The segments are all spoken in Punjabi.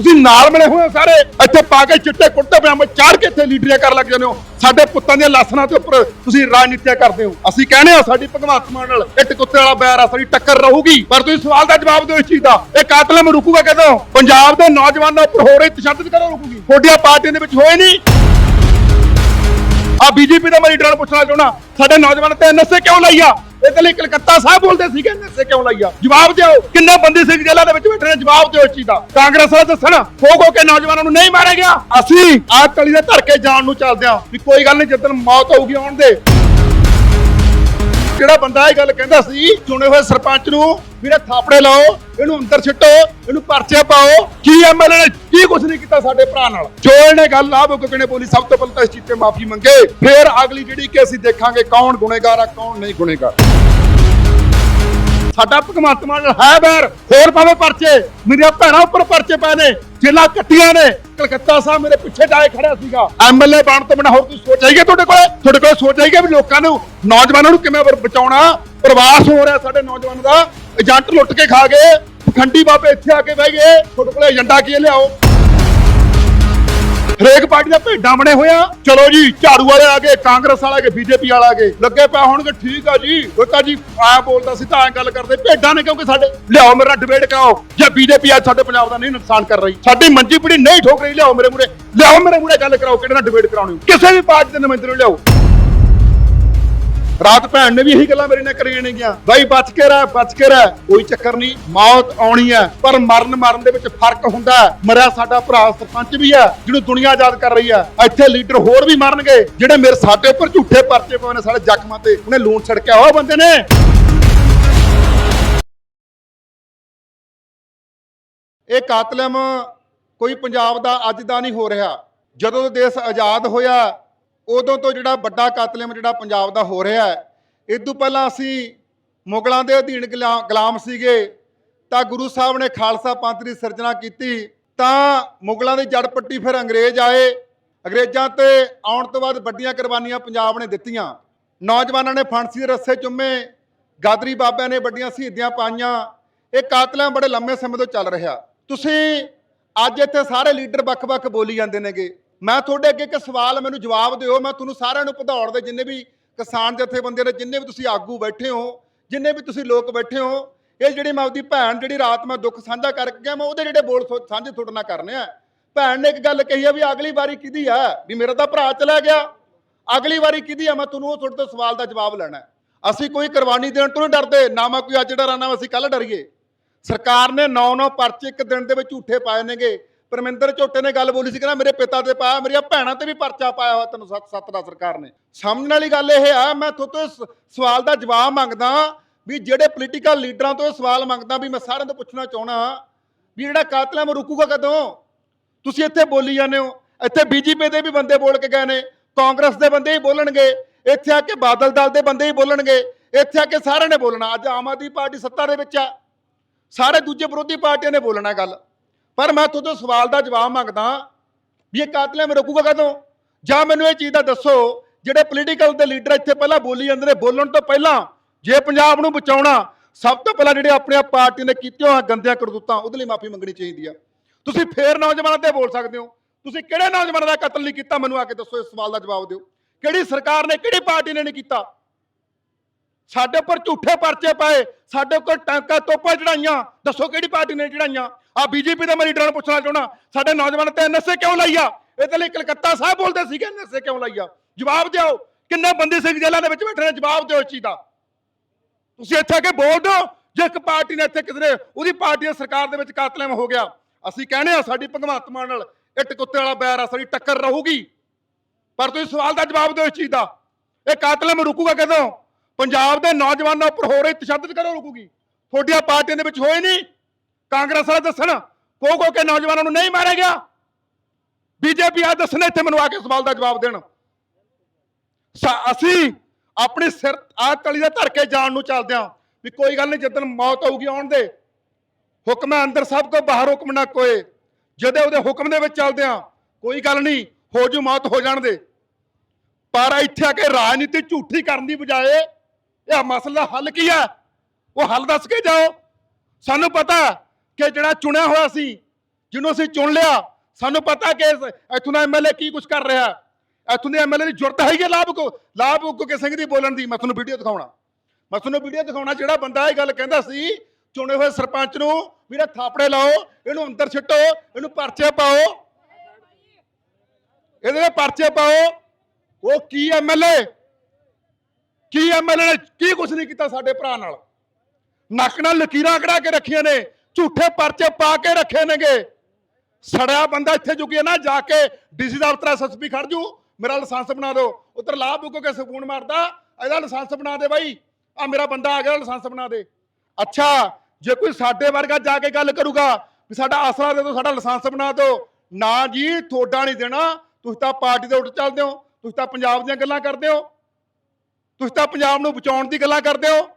ਤੁਸੀਂ ਨਾਲ ਮਿਲੇ ਹੋਏ ਹੋ ਸਾਰੇ, ਇੱਥੇ ਪਾ ਕੇ ਚਿੱਟੇ ਕੁੜਤੇ ਪਜਾਮੇ ਚਾੜ ਕੇ ਇੱਥੇ ਲੀਡਰੀਆਂ ਕਰਨ ਲੱਗ ਜਾਂਦੇ ਹੋ। ਸਾਡੇ ਪੁੱਤਾਂ ਦੀਆਂ ਲਾਸ਼ਾਂ ਦੇ ਉੱਪਰ ਤੁਸੀਂ ਰਾਜਨੀਤੀਆਂ ਕਰਦੇ ਹੋ। ਅਸੀਂ ਕਹਿੰਦੇ ਆ ਸਾਡੀ ਭਗਵੰਤ ਮਾਨ ਨਾਲ ਇੱਟ ਕੁੱਤੇ ਵਾਲਾ ਬੈਰ ਆ, ਸਾਡੀ ਟੱਕਰ ਰਹੂਗੀ। ਪਰ ਤੁਸੀਂ ਸਵਾਲ ਦਾ ਜਵਾਬ ਦਿਓ ਇਸ ਚੀਜ਼ ਦਾ। ਇਹ ਕਾਤਲ ਨੂੰ ਰੁਕੂਗਾ ਕਦੋਂ? ਪੰਜਾਬ ਦੇ ਨੌਜਵਾਨਾਂ ਉੱਪਰ ਹੋ ਰਹੀ ਤਸ਼ੱਦਦ ਕਦੋਂ ਰੁਕੂਗੀ? ਤੁਹਾਡੀਆਂ ਪਾਰਟੀਆਂ ਦੇ ਵਿੱਚ ਹੋਏ ਨਹੀਂ। ਆ ਬੀਜੇਪੀ ਦਾ ਮੈਂ ਲੀਡਰਾਂ ਨੂੰ ਪੁੱਛਣਾ ਚਾਹੁੰਦਾ। ਸਾਡੇ ਨੌਜਵਾਨ ਤੇ ਨਸ਼ੇ ਕਿਉਂ ਲਾਈ ਆ ਇਹਦੇ ਲਈ ਕਲਕੱਤਾ ਸਾਹਿਬ ਬੋਲਦੇ ਸੀਗੇ, ਨਸ਼ੇ ਕਿਉਂ ਲਾਈ ਆ ਜਵਾਬ ਦਿਓ, ਕਿੰਨੇ ਬੰਦੀ ਸਿੰਘ ਜੇਲ੍ਹਾਂ ਦੇ ਵਿੱਚ ਬੈਠੇ ਨੇ? ਜਵਾਬ ਦਿਓ ਇਸ ਚੀਜ਼ ਦਾ। ਕਾਂਗਰਸ ਵਾਲੇ ਦੱਸਣ, ਖੋ ਖੋ ਕੇ ਨੌਜਵਾਨਾਂ ਨੂੰ ਨਹੀਂ ਮਾਰਿਆ ਗਿਆ। ਅਸੀਂ ਆਹ ਤਲੀ ਦੇ ਧਰ ਕੇ ਜਾਣ ਨੂੰ ਚੱਲਦੇ ਆ ਵੀ ਕੋਈ ਗੱਲ ਨਹੀਂ ਜਦੋਂ ਮੌਤ ਹੋਊਗੀ ਆਉਣ ਦੇ। ਜਿਹੜਾ ਬੰਦਾ ਇਹ ਗੱਲ ਕਹਿੰਦਾ ਸੀ? ਚੁਣੇ ਹੋਏ ਸਰਪੰਚ ਨੂੰ ਵੀਰੇ ਥਾਪੜੇ ਲਾਓ, ਇਹਨੂੰ ਅੰਦਰ ਛਿੱਟੋ ਇਹਨੂੰ ਪਰਚੇ ਪਾਓ। ਕੀ ਐਮਐਲਏ ਨੇ ਕੀ ਕੁਝ ਨਹੀਂ ਕੀਤਾ ਸਾਡੇ ਭਰਾ ਨਾਲ? ਜੋ ਇਹਨੇ ਗੱਲ ਆ ਬੁੱਕ ਨੇ ਬੋਲੀ, ਸਭ ਤੋਂ ਪਹਿਲਾਂ ਤਾਂ ਇਸ ਚੀਜ਼ ਤੇ ਮਾਫੀ ਮੰਗੇ, ਫਿਰ ਅਗਲੀ ਜਿਹੜੀ ਕਿ ਅਸੀਂ ਦੇਖਾਂਗੇ ਕੌਣ ਗੁਨੇਗਾਰ ਆ, ਕੌਣ ਨਹੀਂ ਗੁਨੇਗਾਰ। ਸਾਡਾ ਭਗਵੰਤ ਮਾਨ ਨਾਲ ਹੈ ਬੈਰ, ਹੋਰ ਪਾਵੇ ਪਰਚੇ, ਮੇਰੀਆਂ ਭੈਣਾਂ ਉੱਪਰ ਪਰਚੇ ਪਏ ਨੇ ਜੇਲਾਂ ਕੱਟੀਆਂ ਨੇ, ਕਲਕੱਤਾ ਸਾਹਿਬ ਮੇਰੇ ਪਿੱਛੇ ਜਾਏ ਖੜਾ ਸੀਗਾ। ਐਮਐਲਏ ਬਣ ਤੋਂ ਬਿਨਾਂ ਹੋਰ ਕੋਈ ਸੋਚ ਆਈਗੇ ਤੁਹਾਡੇ ਕੋਲੇ? ਤੁਹਾਡੇ ਕੋਲੇ ਸੋਚ ਆਈਗੇ ਵੀ ਲੋਕਾਂ ਨੂੰ, ਨੌਜਵਾਨਾਂ ਨੂੰ ਕਿਵੇਂ ਬਚਾਉਣਾ? ਪ੍ਰਵਾਸ ਹੋ ਰਿਹਾ ਸਾਡੇ ਨੌਜਵਾਨਾਂ ਦਾ। ਏਜੰਟ ਲੁੱਟ ਕੇ ਖਾ ਗਏ। ਖੰਡੀ ਬਾਬੇ ਇੱਥੇ ਆ ਕੇ ਬਹਿ ਗਏ। ਤੁਹਾਡੇ ਕੋਲੇ ਏਜੰਡਾ ਕੀ ਲਿਆਓ। ਹਰੇਕ ਪਾਰਟੀ ਦਾ ਭੇਡਾਂ ਬਣੇ ਹੋਇਆ ਚਲੋ ਜੀ, ਝਾੜੂ ਵਾਲੇ ਆ ਗਏ, ਕਾਂਗਰਸ ਵਾਲਾ ਆ ਗਏ, ਬੀਜੇਪੀ ਵਾਲਾ ਆ ਗਏ। ਲੱਗੇ ਪਿਆ ਹੋਣਗੇ, ਠੀਕ ਆ ਜੀ। ਉਹ ਤਾਂ ਜੀ ਆ ਬੋਲਦਾ ਸੀ, ਤਾਂ ਐਂ ਗੱਲ ਕਰਦੇ। ਭੇਡਾਂ ਨੇ ਕਿਉਂਕਿ ਸਾਡੇ, ਲਿਆਓ ਮੇਰਾ ਡਿਬੇਟ ਕਰਾਓ। ਜੇ ਬੀਜੇਪੀ ਅੱਜ ਸਾਡੇ ਪੰਜਾਬ ਦਾ ਨਹੀਂ ਨੁਕਸਾਨ ਕਰ ਰਹੀ, ਸਾਡੀ ਮੰਜੀ ਪੀੜੀ ਨਹੀਂ ਠੋਕ ਰਹੀ, ਲਿਆਓ ਮੇਰੇ ਮੂਰੇ ਲਿਆਓ ਮੇਰੇ ਮੂਰੇ ਗੱਲ ਕਰਾਓ, ਕਿਹੜੇ ਨਾਲ ਡਿਬੇਟ ਕਰਾਉਣੀ। ਕਿਸੇ ਵੀ ਪਾਰਟੀ ਦੇ ਨੁਮਾਇੰਦੇ ਨੂੰ ਲਿਆਓ। ਰਾਤ ਭੈਣ ਨੇ ਵੀ ਇਹੀ ਗੱਲਾਂ ਮੇਰੇ ਨਾਲ ਕਰੀਆਂ ਨੇਗੀਆਂ। ਬਾਈ, ਬਚ ਕੇ ਰਹਿ, ਬਚ ਕੇ ਰਹਿ। ਕੋਈ ਚੱਕਰ ਨਹੀਂ, ਮੌਤ ਆਉਣੀ ਹੈ। ਪਰ ਮਰਨ ਮਰਨ ਦੇ ਵਿੱਚ ਫ਼ਰਕ ਹੁੰਦਾ ਮਰਿਆ ਸਾਡਾ ਭਰਾ ਸਰਪੰਚ ਵੀ ਹੈ, ਜਿਹਨੂੰ ਦੁਨੀਆ ਆਜ਼ਾਦ ਕਰ ਰਹੀ ਹੈ। ਇੱਥੇ ਲੀਡਰ ਹੋਰ ਵੀ ਮਰਨਗੇ, ਜਿਹੜੇ ਮੇਰੇ ਸਾਡੇ ਉੱਪਰ ਝੂਠੇ ਪਰਚੇ ਪਏ ਨੇ ਸਾਡੇ ਜ਼ਖਮਾਂ ਤੇ। ਉਹਨੇ ਲੂਣ ਛੜਕਿਆ ਹੋਇਆ ਬੰਦੇ ਨੇ। ਇਹ ਕਾਤਲਮ ਕੋਈ ਪੰਜਾਬ ਦਾ ਅੱਜ ਦਾ ਨਹੀਂ ਹੋ ਰਿਹਾ। ਜਦੋਂ ਦੇਸ਼ ਆਜ਼ਾਦ ਹੋਇਆ ਉਦੋਂ ਤੋਂ ਜਿਹੜਾ ਵੱਡਾ ਕਾਤਲਮ ਜਿਹੜਾ ਪੰਜਾਬ ਦਾ ਹੋ ਰਿਹਾ ਹੈ ਇਸ ਤੋਂ ਪਹਿਲਾਂ ਅਸੀਂ ਮੁਗਲਾਂ ਦੇ ਅਧੀਨ ਗੁਲਾ- ਗੁਲਾਮ ਸੀਗੇ, ਤਾਂ ਗੁਰੂ ਸਾਹਿਬ ਨੇ ਖਾਲਸਾ ਪੰਥ ਦੀ ਸਿਰਜਣਾ ਕੀਤੀ, ਤਾਂ ਮੁਗਲਾਂ ਦੀ ਜੜ ਪੱਟੀ ਫਿਰ ਅੰਗਰੇਜ਼ ਆਏ, ਅੰਗਰੇਜ਼ਾਂ ਤੇ ਆਉਣ ਤੋਂ ਬਾਅਦ ਵੱਡੀਆਂ ਕੁਰਬਾਨੀਆਂ ਪੰਜਾਬ ਨੇ ਦਿੱਤੀਆਂ। ਨੌਜਵਾਨਾਂ ਨੇ ਫਾਂਸੀ ਦੇ ਰੱਸੇ ਚੁੰਮੇ, ਗਾਦਰੀ ਬਾਬਿਆਂ ਨੇ ਵੱਡੀਆਂ ਸ਼ਹੀਦੀਆਂ ਪਾਈਆਂ, ਇਹ ਕਾਤਲਾਂ ਬੜੇ ਲੰਮੇ ਸਮੇਂ ਤੋਂ ਚੱਲ ਰਿਹਾ। ਤੁਸੀਂ ਅੱਜ ਇੱਥੇ ਸਾਰੇ ਲੀਡਰ ਵੱਖ-ਵੱਖ ਬੋਲੀ ਜਾਂਦੇ ਨੇਗੇ। ਮੈਂ ਤੁਹਾਡੇ ਅੱਗੇ ਇੱਕ ਸਵਾਲ ਮੈਨੂੰ ਜਵਾਬ ਦਿਓ, ਮੈਂ ਤੁਹਾਨੂੰ ਸਾਰਿਆਂ ਨੂੰ ਭਦੌੜ ਦੇ ਜਿੰਨੇ ਵੀ ਕਿਸਾਨ ਜਥੇਬੰਦੀਆਂ ਦੇ ਜਿੰਨੇ ਵੀ ਤੁਸੀਂ ਆਗੂ ਬੈਠੇ ਹੋ, ਜਿੰਨੇ ਵੀ ਤੁਸੀਂ ਲੋਕ ਬੈਠੇ ਹੋ, ਇਹ ਜਿਹੜੀ ਮੈਂ ਆਪਦੀ ਭੈਣ ਜਿਹੜੀ ਰਾਤ ਮੈਂ ਦੁੱਖ ਸਾਂਝਾ ਕਰਕੇ ਗਿਆ, ਮੈਂ ਉਹਦੇ ਜਿਹੜੇ ਬੋਲ ਸੋ- ਸਾਂਝੇ ਤੁਹਾਡੇ ਨਾਲ ਕਰਨੇ ਆ। ਭੈਣ ਨੇ ਇੱਕ ਗੱਲ ਕਹੀ ਆ ਵੀ ਅਗਲੀ ਵਾਰੀ ਕਿਹਦੀ ਆ? ਵੀ ਮੇਰਾ ਤਾਂ ਭਰਾ ਚਲਾ ਗਿਆ। ਅਗਲੀ ਵਾਰੀ ਕਿਹਦੀ ਆ? ਮੈਂ ਤੁਹਾਨੂੰ ਉਹ ਤੁਹਾਡੇ ਤੋਂ ਸਵਾਲ ਦਾ ਜਵਾਬ ਲੈਣਾ ਅਸੀਂ ਕੋਈ ਕੁਰਬਾਨੀ ਦੇਣ ਤੋਂ ਨਹੀਂ ਡਰਦੇ, ਨਾ ਮੈਂ ਕੋਈ ਅੱਜ ਡਰਾਂ ਨਾ ਅਸੀਂ ਕੱਲ ਡਰੀਏ। ਸਰਕਾਰ ਨੇ 9-9 ਪਰਚੇ ਇੱਕ ਦਿਨ ਦੇ ਵਿੱਚ ਝੂਠੇ ਪਾਏ ਨੇਗੇ। ਪਰਮਿੰਦਰ ਝੋਟੇ ਨੇ ਗੱਲ ਬੋਲੀ ਸੀ, ਕਹਿੰਦਾ ਮੇਰੇ ਪਿਤਾ ਤੇ ਪਾਇਆ ਮੇਰੀਆਂ ਭੈਣਾਂ ਤੇ ਵੀ ਪਰਚਾ ਪਾਇਆ ਹੋਇਆ ਤੈਨੂੰ ਸੱਤ ਸੱਤ ਦਾ ਸਰਕਾਰ ਨੇ। ਸਮਝਣ ਵਾਲੀ ਗੱਲ ਇਹ ਆ, ਮੈਂ ਤੁਹਾਡੇ ਤੋਂ ਸਵਾਲ ਦਾ ਜਵਾਬ ਮੰਗਦਾ ਵੀ ਜਿਹੜੇ ਪੋਲੀਟੀਕਲ ਲੀਡਰਾਂ ਤੋਂ ਸਵਾਲ ਮੰਗਦਾ ਵੀ ਮੈਂ ਸਾਰਿਆਂ ਤੋਂ ਪੁੱਛਣਾ ਚਾਹਣਾ ਵੀ ਜਿਹੜਾ ਕਾਤਲਾਂ ਮੈਂ ਰੁਕੂਗਾ ਕਦੋਂ? ਤੁਸੀਂ ਇੱਥੇ ਬੋਲੀ ਜਾਂਦੇ ਹੋ। ਇੱਥੇ ਬੀਜੇਪੀ ਦੇ ਵੀ ਬੰਦੇ ਬੋਲ ਕੇ ਗਏ ਨੇ, ਕਾਂਗਰਸ ਦੇ ਬੰਦੇ ਹੀ ਬੋਲਣਗੇ, ਇੱਥੇ ਆ ਕੇ ਬਾਦਲ ਦਲ ਦੇ ਬੰਦੇ ਹੀ ਬੋਲਣਗੇ, ਇੱਥੇ ਆ ਕੇ ਸਾਰਿਆਂ ਨੇ ਬੋਲਣਾ। ਅੱਜ ਆਮ ਆਦਮੀ ਪਾਰਟੀ ਸੱਤਾ ਦੇ ਵਿੱਚ ਆ। ਸਾਰੇ ਦੂਜੇ ਵਿਰੋਧੀ ਪਾਰਟੀਆਂ ਨੇ ਬੋਲਣਾ ਗੱਲ। ਪਰ ਮੈਂ ਤੁਹਾਡੇ ਸਵਾਲ ਦਾ ਜਵਾਬ ਮੰਗਦਾ ਵੀ ਇਹ ਕਾਤਲਾਂ ਨੂੰ ਰੁਕੂਗਾ ਕਦੋਂ? ਜਾਂ ਮੈਨੂੰ ਇਹ ਚੀਜ਼ ਦਾ ਦੱਸੋ, ਜਿਹੜੇ ਪੋਲੀਟੀਕਲ ਦੇ ਲੀਡਰ ਇੱਥੇ ਪਹਿਲਾਂ ਬੋਲੀ ਜਾਂਦੇ ਨੇ, ਬੋਲਣ ਤੋਂ ਪਹਿਲਾਂ ਜੇ ਪੰਜਾਬ ਨੂੰ ਬਚਾਉਣਾ, ਸਭ ਤੋਂ ਪਹਿਲਾਂ ਜਿਹੜੇ ਆਪਣੇ ਆਪ ਪਾਰਟੀ ਨੇ ਕੀਤੀਆਂ ਹੋਈਆਂ ਗੰਦਿਆਂ ਕਰਤੂਤਾਂ, ਉਹਦੇ ਲਈ ਮਾਫੀ ਮੰਗਣੀ ਚਾਹੀਦੀ ਆ। ਤੁਸੀਂ ਫੇਰ ਨੌਜਵਾਨਾਂ ਤੇ ਬੋਲ ਸਕਦੇ ਹੋ। ਤੁਸੀਂ ਕਿਹੜੇ ਨੌਜਵਾਨਾਂ ਦਾ ਕਤਲ ਨਹੀਂ ਕੀਤਾ? ਮੈਨੂੰ ਆ ਕੇ ਦੱਸੋ, ਇਸ ਸਵਾਲ ਦਾ ਜਵਾਬ ਦਿਓ। ਕਿਹੜੀ ਸਰਕਾਰ ਨੇ, ਕਿਹੜੀ ਪਾਰਟੀ ਨੇ ਨਹੀਂ ਕੀਤਾ? ਸਾਡੇ ਉੱਪਰ ਝੂਠੇ ਪਰਚੇ ਪਾਏ, ਸਾਡੇ ਉੱਪਰ ਟਾਂਕਾ ਤੋਪਾਂ ਚੜਾਈਆਂ ਦੱਸੋ ਕਿਹੜੀ ਪਾਰਟੀ ਨੇ ਚੜਾਈਆਂ ਆ ਬੀਜੇਪੀ ਦਾ ਮੈਂ ਲੀਡਰਾਂ ਨੂੰ ਪੁੱਛਣਾ ਚਾਹੁੰਦਾ, ਸਾਡੇ ਨੌਜਵਾਨ ਤੇ ਐਨਐਸਏ ਕਿਉਂ ਲਾਈ ਆ? ਇਹਦੇ ਲਈ ਕਲਕੱਤਾ ਸਾਹਿਬ ਬੋਲਦੇ ਸੀਗੇ ਐਨਐਸਏ ਕਿਉਂ ਲਾਈ ਆ? ਜਵਾਬ ਦਿਓ, ਕਿੰਨੇ ਬੰਦੀ ਸਿੰਘ ਜੇਲ੍ਹਾਂ ਦੇ ਵਿੱਚ ਬੈਠੇ ਨੇ, ਜਵਾਬ ਦਿਓ ਇਸ ਚੀਜ਼ ਦਾ। ਤੁਸੀਂ ਇੱਥੇ ਆ ਕੇ ਬੋਲ ਦਿਓ, ਜੇ ਇੱਕ ਪਾਰਟੀ ਨੇ ਇੱਥੇ ਕਿਸੇ ਉਹਦੀ ਪਾਰਟੀ ਦੀ ਸਰਕਾਰ ਦੇ ਵਿੱਚ ਕਾਤਲਮ ਹੋ ਗਿਆ। ਅਸੀਂ ਕਹਿੰਦੇ ਆ ਸਾਡੀ ਭਗਵੰਤ ਮਾਨ ਨਾਲ ਇੱਟ ਕੁੱਤੇ ਵਾਲਾ ਬੈਰ ਆ, ਸਾਡੀ ਟੱਕਰ ਰਹੂਗੀ। ਪਰ ਤੁਸੀਂ ਸਵਾਲ ਦਾ ਜਵਾਬ ਦਿਓ ਇਸ ਚੀਜ਼ ਦਾ। ਇਹ ਕਾਤਲਮ ਰੁਕੂਗਾ ਕਦੋਂ? ਪੰਜਾਬ ਦੇ ਨੌਜਵਾਨਾਂ ਉੱਪਰ ਹੋ ਰਹੀ ਤਸ਼ੱਦਦ ਕਦੋਂ ਰੁਕੂਗੀ? ਤੁਹਾਡੀਆਂ ਪਾਰਟੀਆਂ ਦੇ ਵਿੱਚ ਹੋਏ ਨਹੀਂ। ਕਾਂਗਰਸ ਵਾਲੇ ਦੱਸਣ ਕੋ ਕੋ ਕੇ ਨੌਜਵਾਨਾਂ ਨੂੰ ਨਹੀਂ ਮਾਰਿਆ ਗਿਆ। ਬੀਜੇਪੀ ਆ ਦੱਸਣ, ਇੱਥੇ ਮੈਨੂੰ ਆ ਕੇ ਸਵਾਲ ਦਾ ਜਵਾਬ ਦੇਣ। ਅਸੀਂ ਆਪਣੀ ਸਿਰ, ਆ ਤਲੀ ਦੇ ਧਰ ਕੇ ਜਾਣ ਨੂੰ ਚੱਲਦੇ ਹਾਂ ਵੀ ਕੋਈ ਗੱਲ ਨਹੀਂ ਜਦੋਂ ਮੌਤ ਆਊਗੀ ਆਉਣ ਦੇ, ਹੁਕਮ ਹੈ ਅੰਦਰ ਸਭ ਕੋ ਬਾਹਰ ਹੁਕਮ ਨਾ ਕੋਏ। ਜਦੋਂ ਉਹਦੇ ਹੁਕਮ ਦੇ ਵਿੱਚ ਚੱਲਦੇ ਹਾਂ, ਕੋਈ ਗੱਲ ਨਹੀਂ, ਹੋ ਜੂ ਮੌਤ, ਹੋ ਜਾਣ ਦੇ। ਪਰ ਇੱਥੇ ਆ ਕੇ ਰਾਜਨੀਤੀ ਝੂਠੀ ਕਰਨ ਦੀ ਬਜਾਏ ਇਹ ਮਸਲਾ ਹੱਲ ਕੀ ਹੈ? ਉਹ ਹੱਲ ਦੱਸ ਕੇ ਜਾਓ। ਸਾਨੂੰ ਪਤਾ ਕਿ ਜਿਹੜਾ ਚੁਣਿਆ ਹੋਇਆ ਸੀ, ਜਿਹਨੂੰ ਅਸੀਂ ਚੁਣ ਲਿਆ, ਸਾਨੂੰ ਪਤਾ ਕਿ ਇੱਥੋਂ ਦਾ ਐਮਐਲਏ ਕੀ ਕੁਝ ਕਰ ਰਿਹਾ ਹੈ। ਇੱਥੋਂ ਦੇ ਐਮਐਲਏ ਦੀ ਜ਼ਰੂਰਤ ਹੈਗੀ ਹੈ ਲਾਭ ਕੋ ਲਾਭ ਕੋ ਸਿੰਘ ਦੀ ਬੋਲਣ ਦੀ। ਮੈਂ ਤੁਹਾਨੂੰ ਵੀਡੀਓ ਦਿਖਾਉਣਾ। ਮੈਂ ਤੁਹਾਨੂੰ ਵੀਡੀਓ ਦਿਖਾਉਣਾ, ਜਿਹੜਾ ਬੰਦਾ ਇਹ ਗੱਲ ਕਹਿੰਦਾ ਸੀ, ਚੁਣੇ ਹੋਏ ਸਰਪੰਚ ਨੂੰ, ਵੀਰੇ ਥਾਪੜੇ ਲਾਓ, ਇਹਨੂੰ ਅੰਦਰ ਛੱਟੋ ਇਹਨੂੰ ਪਰਚੇ ਪਾਓ। ਇਹਦੇ ਤੇ ਪਰਚੇ ਪਾਓ। ਉਹ ਕੀ ਐਮਐਲਏ ਕੀ ਐਮਐਲਏ ਨੇ ਕੀ ਕੁਝ ਨਹੀਂ ਕੀਤਾ ਸਾਡੇ ਭਰਾ ਨਾਲ? ਨੱਕ ਨਾਲ ਲਕੀਰਾਂ ਕਢਾ ਕੇ ਰੱਖੀਆਂ ਨੇ। ਝੂਠੇ ਪਰਚੇ ਪਾ ਕੇ ਰੱਖੇ ਨੇਗੇ। ਸੜਿਆ ਬੰਦਾ ਇੱਥੇ ਜੁਗਿਆ ਨਾ, ਜਾ ਕੇ ਡੀਸੀ ਦਾ ਅਫਤਰ ਐਸਐਸਪੀ ਖੜ ਜੂ, ਮੇਰਾ ਲਾਇਸੈਂਸ ਬਣਾ ਦਿਓ। ਉਧਰ ਲਾਭ ਬੁੱਕ ਕੇ ਸਕੂਨ ਮਾਰਦਾ, ਇਹਦਾ ਲਾਇਸੈਂਸ ਬਣਾ ਦੇ ਬਾਈ। ਆ ਮੇਰਾ ਬੰਦਾ ਆ ਗਿਆ ਲਾਇਸੈਂਸ ਬਣਾ ਦੇ। ਅੱਛਾ, ਜੇ ਕੋਈ ਸਾਡੇ ਵਰਗਾ ਜਾ ਕੇ ਗੱਲ ਕਰੂਗਾ ਵੀ ਸਾਡਾ ਆਸਰਾ ਦੇ ਦਿਓ, ਸਾਡਾ ਲਾਇਸੈਂਸ ਬਣਾ ਦਿਓ। ਨਾ ਜੀ ਥੋੜਾ ਨਹੀਂ ਦੇਣਾ। ਤੁਸੀਂ ਤਾਂ ਪਾਰਟੀ ਦੇ ਉੱਟ ਚੱਲਦੇ ਹੋ। ਤੁਸੀਂ ਤਾਂ ਪੰਜਾਬ ਦੀਆਂ ਗੱਲਾਂ ਕਰਦੇ ਹੋ। ਤੁਸੀਂ ਤਾਂ ਪੰਜਾਬ ਨੂੰ ਬਚਾਉਣ ਦੀ ਗੱਲਾਂ ਕਰਦੇ ਹੋ।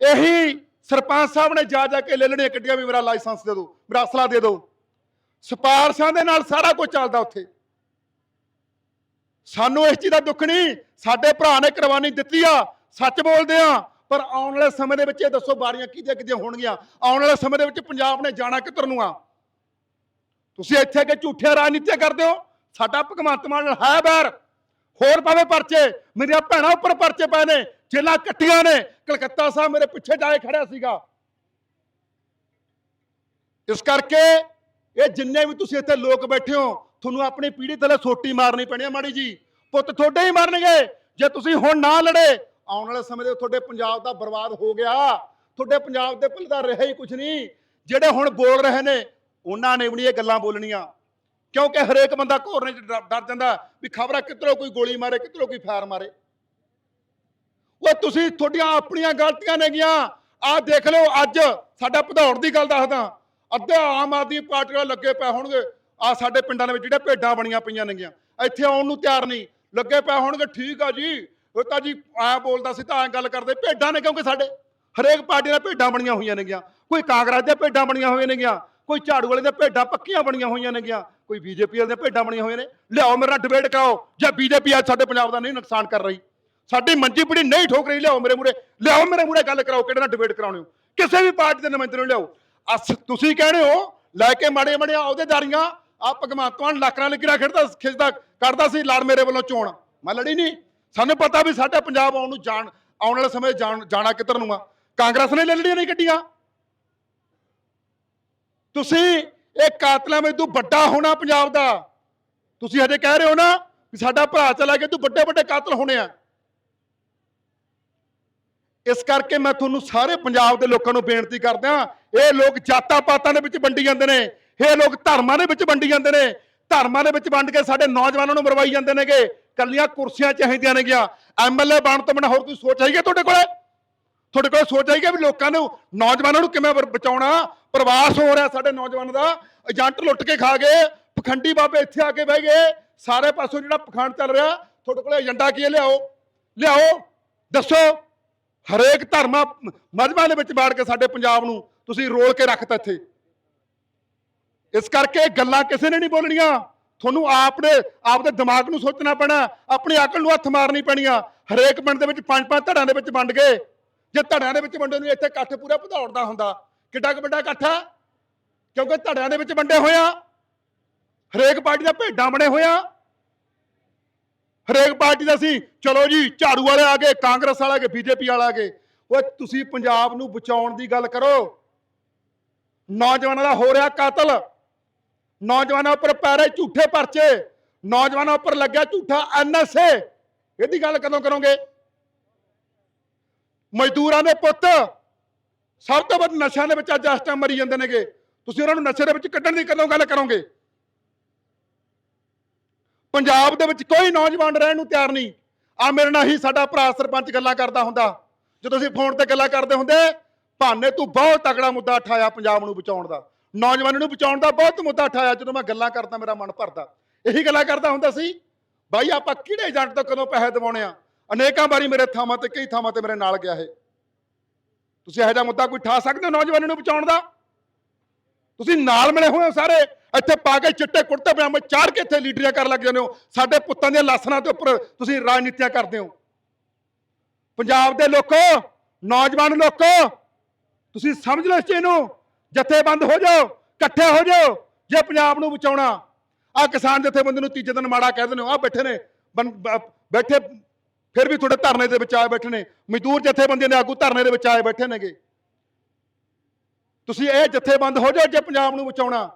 ਇਹੀ ਸਰਪੰਚ ਸਾਹਿਬ ਨੇ ਜਾ ਜਾ ਕੇ ਲੈ ਲੈਣੀਆਂ ਕੱਢੀਆਂ ਵੀ ਮੇਰਾ ਲਾਇਸੈਂਸ ਦੇ ਦਿਓ, ਮੇਰਾ ਅਸਲਾ ਦੇ ਦਿਓ। ਸਿਫਾਰਸ਼ਾਂ ਦੇ ਨਾਲ ਸਾਰਾ ਕੁਝ ਚੱਲਦਾ ਉੱਥੇ। ਸਾਨੂੰ ਇਸ ਚੀਜ਼ ਦਾ ਦੁੱਖ ਨਹੀਂ, ਸਾਡੇ ਭਰਾ ਨੇ ਕੁਰਬਾਨੀ ਦਿੱਤੀ ਆ, ਸੱਚ ਬੋਲਦੇ ਆ, ਪਰ ਆਉਣ ਵਾਲੇ ਸਮੇਂ ਦੇ ਵਿੱਚ ਇਹ ਦੱਸੋ ਬਾਰੀਆਂ ਕਿਹਦੀਆਂ ਕਿਹਦੀਆਂ ਹੋਣਗੀਆਂ। ਆਉਣ ਵਾਲੇ ਸਮੇਂ ਦੇ ਵਿੱਚ ਪੰਜਾਬ ਨੇ ਜਾਣਾ ਕਿੱਧਰ ਨੂੰ ਆ? ਤੁਸੀਂ ਇੱਥੇ ਕਿ ਝੂਠੇ ਰਾਜਨੀਤੀਆਂ ਕਰਦੇ ਹੋ, ਸਾਡਾ ਭਗਵੰਤ ਮਾਨ ਨਾਲ ਹੈ ਬੈਰ ਹੋਰ ਪਾਵੇ ਪਰਚੇ, ਮੇਰੀਆਂ ਭੈਣਾਂ ਉੱਪਰ ਪਰਚੇ ਪਏ ਨੇ ਜੇਲਾਂ ਕੱਟੀਆਂ ਨੇ, ਕਲਕੱਤਾ ਸਾਹਿਬ ਮੇਰੇ ਪਿੱਛੇ ਜਾਏ ਖੜਿਆ ਸੀਗਾ। ਇਸ ਕਰਕੇ ਇਹ ਜਿੰਨੇ ਵੀ ਤੁਸੀਂ ਇੱਥੇ ਲੋਕ ਬੈਠੇ ਹੋ, ਤੁਹਾਨੂੰ ਆਪਣੀ ਪੀੜੀ ਥੱਲੇ ਸੋਟੀ ਮਾਰਨੀ ਪੈਣੀ ਹੈ ਮਾੜੀ ਜੀ। ਪੁੱਤ ਤੁਹਾਡੇ ਹੀ ਮਰਨਗੇ। ਜੇ ਤੁਸੀਂ ਹੁਣ ਨਾ ਲੜੇ, ਆਉਣ ਵਾਲੇ ਸਮੇਂ ਦੇ ਤੁਹਾਡੇ ਪੰਜਾਬ ਦਾ ਬਰਬਾਦ ਹੋ ਗਿਆ। ਤੁਹਾਡੇ ਪੰਜਾਬ ਦੇ ਭੁੱਲ ਦਾ ਰਿਹਾ ਹੀ ਕੁਝ ਨਹੀਂ। ਜਿਹੜੇ ਹੁਣ ਬੋਲ ਰਹੇ ਨੇ, ਉਹਨਾਂ ਨੇ ਵੀ ਨਹੀਂ ਇਹ ਗੱਲਾਂ ਬੋਲਣੀਆਂ। ਕਿਉਂਕਿ ਹਰੇਕ ਬੰਦਾ ਘੋਰਨੇ ਚ ਡਰ ਡਰ ਜਾਂਦਾ ਵੀ ਖਬਰਾਂ ਕਿੱਧਰੋਂ ਕੋਈ ਗੋਲੀ ਮਾਰੇ, ਕਿੱਧਰੋਂ ਕੋਈ ਫਾਇਰ ਮਾਰੇ। ਉਹ ਤੁਸੀਂ ਤੁਹਾਡੀਆਂ ਆਪਣੀਆਂ ਗਲਤੀਆਂ ਨੇਗੀਆਂ ਆਹ ਦੇਖ ਲਓ ਅੱਜ ਸਾਡਾ ਭਦੌੜ ਦੀ ਗੱਲ ਦੱਸਦਾ। ਅੱਧੇ ਆਮ ਆਦਮੀ ਪਾਰਟੀ ਵਾਲੇ ਲੱਗੇ ਪਏ ਹੋਣਗੇ। ਆ ਸਾਡੇ ਪਿੰਡਾਂ ਦੇ ਵਿੱਚ ਜਿਹੜੇ ਭੇਡਾਂ ਬਣੀਆਂ ਪਈਆਂ ਨੇਗੀਆਂ। ਇੱਥੇ ਆਉਣ ਨੂੰ ਤਿਆਰ ਨਹੀਂ। ਲੱਗੇ ਪਏ ਹੋਣਗੇ, ਠੀਕ ਆ ਜੀ। ਉਹ ਤਾਂ ਜੀ ਐ ਬੋਲਦਾ ਸੀ ਤਾਂ ਐ ਗੱਲ ਕਰਦੇ। ਭੇਡਾਂ ਨੇ ਕਿਉਂਕਿ ਸਾਡੇ ਹਰੇਕ ਪਾਰਟੀ ਨਾਲ ਭੇਡਾਂ ਬਣੀਆਂ ਹੋਈਆਂ ਨੇਗੀਆਂ। ਕੋਈ ਕਾਂਗਰਸ ਦੀਆਂ ਭੇਡਾਂ ਬਣੀਆਂ ਹੋਈਆਂ ਨੇਗੀਆਂ। ਕੋਈ ਝਾੜੂ ਵਾਲੇ ਦੀਆਂ ਭੇਡਾਂ ਪੱਕੀਆਂ ਬਣੀਆਂ ਹੋਈਆਂ ਨੇਗੀਆਂ, ਕੋਈ ਬੀਜੇਪੀ ਵਾਲੇ ਦੀਆਂ ਭੇਡਾਂ ਬਣੀਆਂ ਹੋਈਆਂ ਨੇ। ਲਿਆਓ ਮੇਰੇ ਨਾਲ ਡਿਬੇਟ ਕਰਾਓ, ਜੇ ਬੀਜੇਪੀ ਅੱਜ ਸਾਡੇ ਪੰਜਾਬ ਦਾ ਨਹੀਂ ਨੁਕਸਾਨ ਕਰ ਰਹੀ। ਸਾਡੀ ਮੰਜੀ ਪੀੜੀ ਨਹੀਂ ਠੋਕ ਰਹੀ, ਲਿਆਓ ਮੇਰੇ ਮੂਰੇ ਲਿਆਓ ਮੇਰੇ ਮੂਰੇ ਗੱਲ ਕਰਾਓ, ਕਿਹੜੇ ਨਾਲ ਡਿਬੇਟ ਕਰਾਉਣੇ ਹੋ। ਕਿਸੇ ਵੀ ਪਾਰਟੀ ਦੇ ਨੁਮਾਇੰਦੇ ਨੂੰ ਲਿਆਓ। ਅਸ ਤੁਸੀਂ ਕਹਿੰਦੇ ਹੋ, ਲੈ ਕੇ ਮਾੜੇ ਮਾੜੇ ਅਹੁਦੇਦਾਰੀਆਂ ਆ ਭਗਵੰਤ ਮਾਨ ਲੱਕੜਾਂ ਲਿਕੜਾ ਖੇਡਦਾ ਖਿੱਚਦਾ ਕਰਦਾ ਸੀ ਲੜ ਮੇਰੇ ਵੱਲੋਂ ਚੋਣ। ਮੈਂ ਲੜੀ ਨਹੀਂ। ਸਾਨੂੰ ਪਤਾ ਵੀ ਸਾਡੇ ਪੰਜਾਬ ਆਉਣ ਨੂੰ ਜਾਣ, ਆਉਣ ਵਾਲੇ ਸਮੇਂ ਜਾਣ, ਜਾਣਾ ਕਿੱਧਰ ਨੂੰ ਆ। ਕਾਂਗਰਸ ਨੇ ਲੈ ਲੜੀਆਂ ਨਹੀਂ ਗੱਡੀਆਂ ਤੁਸੀਂ ਇਹ ਕਾਤਲਾਂ ਵਿੱਚ ਤੂੰ ਵੱਡਾ ਹੋਣਾ ਪੰਜਾਬ ਦਾ। ਤੁਸੀਂ ਹਜੇ ਕਹਿ ਰਹੇ ਹੋ ਨਾ ਵੀ ਸਾਡਾ ਭਰਾ ਚਲਾ ਗਿਆ, ਤੂੰ ਵੱਡੇ ਵੱਡੇ ਕਾਤਲ ਹੋਣੇ ਆ। ਇਸ ਕਰਕੇ ਮੈਂ ਤੁਹਾਨੂੰ ਸਾਰੇ ਪੰਜਾਬ ਦੇ ਲੋਕਾਂ ਨੂੰ ਬੇਨਤੀ ਕਰਦਾ ਇਹ ਲੋਕ ਜਾਤਾਂ ਪਾਤਾਂ ਦੇ ਵਿੱਚ ਵੰਡੀ ਜਾਂਦੇ ਨੇ, ਇਹ ਲੋਕ ਧਰਮਾਂ ਦੇ ਵਿੱਚ ਵੰਡੀ ਜਾਂਦੇ ਨੇ, ਧਰਮਾਂ ਦੇ ਵਿੱਚ ਵੰਡ ਕੇ ਸਾਡੇ ਨੌਜਵਾਨਾਂ ਨੂੰ ਮਰਵਾਈ ਜਾਂਦੇ ਨੇਗੇ, ਕੱਲੀਆਂ ਕੁਰਸੀਆਂ ਚਾਹੀਦੀਆਂ ਨੇਗੀਆਂ। ਐਮਐਲਏ ਬਣ ਤੋਂ ਬਿਨਾਂ ਹੋਰ ਕੋਈ ਸੋਚ ਹੈਗੀ ਹੈ ਤੁਹਾਡੇ ਕੋਲੇ? ਤੁਹਾਡੇ ਕੋਲ ਸੋਚ ਆਈ ਕਿ ਵੀ ਲੋਕਾਂ ਨੂੰ, ਨੌਜਵਾਨਾਂ ਨੂੰ ਕਿਵੇਂ ਬਚਾਉਣਾ? ਪ੍ਰਵਾਸ ਹੋ ਰਿਹਾ ਸਾਡੇ ਨੌਜਵਾਨਾਂ ਦਾ। ਏਜੰਟ ਲੁੱਟ ਕੇ ਖਾ ਗਏ। ਪਖੰਡੀ ਬਾਬੇ ਇੱਥੇ ਆ ਕੇ ਬਹਿ ਗਏ। ਸਾਰੇ ਪਾਸੋਂ ਜਿਹੜਾ ਪਖੰਡ ਚੱਲ ਰਿਹਾ, ਤੁਹਾਡੇ ਕੋਲ ਏਜੰਡਾ ਕੀ ਹੈ? ਲਿਆਓ। ਲਿਆਓ। ਦੱਸੋ। ਹਰੇਕ ਧਰਮਾਂ ਮਜ਼ਹਬਾਂ ਦੇ ਵਿੱਚ ਬਾੜ ਕੇ ਸਾਡੇ ਪੰਜਾਬ ਨੂੰ ਤੁਸੀਂ ਰੋਲ ਕੇ ਰੱਖਤਾ ਇੱਥੇ। ਇਸ ਕਰਕੇ ਗੱਲਾਂ ਕਿਸੇ ਨੇ ਨਹੀਂ ਬੋਲਣੀਆਂ। ਤੁਹਾਨੂੰ ਆਪਣੇ ਆਪਦੇ ਦਿਮਾਗ ਨੂੰ ਸੋਚਣਾ ਪੈਣਾ। ਆਪਣੀ ਅਕਲ ਨੂੰ ਹੱਥ ਮਾਰਨੀ ਪੈਣੀਆਂ। ਹਰੇਕ ਪਿੰਡ ਦੇ ਵਿੱਚ ਪੰਜ ਪੰਜ ਧੜਿਆਂ ਦੇ ਵਿੱਚ ਵੰਡ ਗਏ ਜੇ ਧੜਿਆਂ ਦੇ ਵਿੱਚ ਵੰਡੇ ਨੂੰ ਇੱਥੇ ਇਕੱਠ ਪੂਰਾ ਭਦੌੜਦਾ ਹੁੰਦਾ, ਕਿੱਡਾ ਕੁ ਵੱਡਾ ਇਕੱਠ ਆ? ਕਿਉਂਕਿ ਧੜਿਆਂ ਦੇ ਵਿੱਚ ਵੰਡੇ ਹੋਇਆ ਹਰੇਕ ਪਾਰਟੀ ਦਾ ਭੇਡਾਂ ਬਣੇ ਹੋਇਆ ਹਰੇਕ ਪਾਰਟੀ ਦਾ ਸੀ, ਚਲੋ ਜੀ, ਝਾੜੂ ਵਾਲੇ ਆ ਗਏ, ਕਾਂਗਰਸ ਵਾਲਾ ਆ ਗਏ, ਬੀਜੇਪੀ ਵਾਲੇ ਆ ਗਏ। ਓਏ, ਤੁਸੀਂ ਪੰਜਾਬ ਨੂੰ ਬਚਾਉਣ ਦੀ ਗੱਲ ਕਰੋ। ਨੌਜਵਾਨਾਂ ਦਾ ਹੋ ਰਿਹਾ ਕਾਤਲ। ਨੌਜਵਾਨਾਂ ਉੱਪਰ ਪੈ ਰਹੇ ਝੂਠੇ ਪਰਚੇ। ਨੌਜਵਾਨਾਂ ਉੱਪਰ ਲੱਗਿਆ ਝੂਠਾ ਐਨਐਸਏ ਇਹਦੀ ਗੱਲ ਕਦੋਂ ਕਰੋਗੇ? ਮਜ਼ਦੂਰਾਂ ਦੇ ਪੁੱਤ। ਸਭ ਤੋਂ ਵੱਧ ਨਸ਼ਿਆਂ ਦੇ ਵਿੱਚ ਅੱਜ ਇਸ ਟਾਈਮ ਮਰੀ ਜਾਂਦੇ ਨੇਗੇ। ਤੁਸੀਂ ਉਹਨਾਂ ਨੂੰ ਨਸ਼ੇ ਦੇ ਵਿੱਚ ਕੱਢਣ ਦੀ ਕਦੋਂ ਗੱਲ ਕਰੋਗੇ? ਪੰਜਾਬ ਦੇ ਵਿੱਚ ਕੋਈ ਨੌਜਵਾਨ ਰਹਿਣ ਨੂੰ ਤਿਆਰ ਨਹੀਂ। ਆ ਮੇਰੇ ਨਾਲ ਹੀ ਸਾਡਾ ਭਰਾ ਸਰਪੰਚ ਗੱਲਾਂ ਕਰਦਾ ਹੁੰਦਾ। ਜਦੋਂ ਅਸੀਂ ਫੋਨ ਤੇ ਗੱਲਾਂ ਕਰਦੇ ਹੁੰਦੇ, ਭਾਨੇ ਤੂੰ ਬਹੁਤ ਤਕੜਾ ਮੁੱਦਾ ਉਠਾਇਆ ਪੰਜਾਬ ਨੂੰ ਬਚਾਉਣ ਦਾ। ਨੌਜਵਾਨਾਂ ਨੂੰ ਬਚਾਉਣ ਦਾ ਬਹੁਤ ਮੁੱਦਾ ਉਠਾਇਆ ਜਦੋਂ ਮੈਂ ਗੱਲਾਂ ਕਰਦਾ, ਮੇਰਾ ਮਨ ਭਰਦਾ। ਇਹੀ ਗੱਲਾਂ ਕਰਦਾ ਹੁੰਦਾ ਸੀ, ਬਾਈ, ਆਪਾਂ ਕਿਹੜੇ ਏਜੰਟ ਤੋਂ ਕਦੋਂ ਪੈਸੇ ਦਿਵਾਉਣੇ ਆ? ਅਨੇਕਾਂ ਵਾਰੀ ਮੇਰੇ ਥਾਵਾਂ ਤੇ, ਕਈ ਥਾਵਾਂ ਤੇ ਮੇਰੇ ਨਾਲ ਗਿਆ ਇਹ। ਤੁਸੀਂ ਇਹੋ ਜਿਹਾ ਮੁੱਦਾ ਕੋਈ ਠਾ ਸਕਦੇ ਹੋ ਨੌਜਵਾਨਾਂ ਨੂੰ ਬਚਾਉਣ ਦਾ? ਤੁਸੀਂ ਨਾਲ ਮਿਲੇ ਹੋਏ ਹੋ ਸਾਰੇ, ਇੱਥੇ ਪਾ ਕੇ ਚਿੱਟੇ ਕੁੜਤੇ ਪਜਾਮੇ ਚਾੜ ਕੇ ਇੱਥੇ ਲੀਡਰੀਆਂ ਕਰਨ ਲੱਗ ਜਾਂਦੇ ਹੋ। ਸਾਡੇ ਪੁੱਤਾਂ ਦੀਆਂ ਲਾਸ਼ਾਂ ਦੇ ਉੱਪਰ ਤੁਸੀਂ ਰਾਜਨੀਤੀਆਂ ਕਰਦੇ ਹੋ। ਪੰਜਾਬ ਦੇ ਲੋਕੋ, ਨੌਜਵਾਨ ਲੋਕੋ, ਤੁਸੀਂ ਸਮਝ ਲਓ ਇਸ ਚੀਜ਼ ਨੂੰ। ਜਥੇਬੰਦ ਹੋ ਜਾਓ, ਇਕੱਠੇ ਹੋ ਜਾਓ, ਜੇ ਪੰਜਾਬ ਨੂੰ ਬਚਾਉਣਾ। ਆ ਕਿਸਾਨ ਜਥੇਬੰਦੀ ਨੂੰ ਤੀਜੇ ਦਿਨ ਮਾੜਾ ਕਹਿ ਦਿੰਦੇ ਹੋ ਆ ਬੈਠੇ ਨੇ ਬੈਠੇ ਫਿਰ ਵੀ ਤੁਹਾਡੇ ਧਰਨੇ ਦੇ ਵਿੱਚ ਆਏ ਬੈਠੇ ਨੇ। ਮਜ਼ਦੂਰ ਜਥੇਬੰਦੀਆਂ ਦੇ ਆਗੂ ਧਰਨੇ ਦੇ ਵਿੱਚ ਆਏ ਬੈਠੇ ਨੇਗੇ। ਤੁਸੀਂ ਇਹ ਜਥੇਬੰਦ ਹੋ ਜਾਓ ਜੇ ਪੰਜਾਬ ਨੂੰ ਬਚਾਉਣਾ।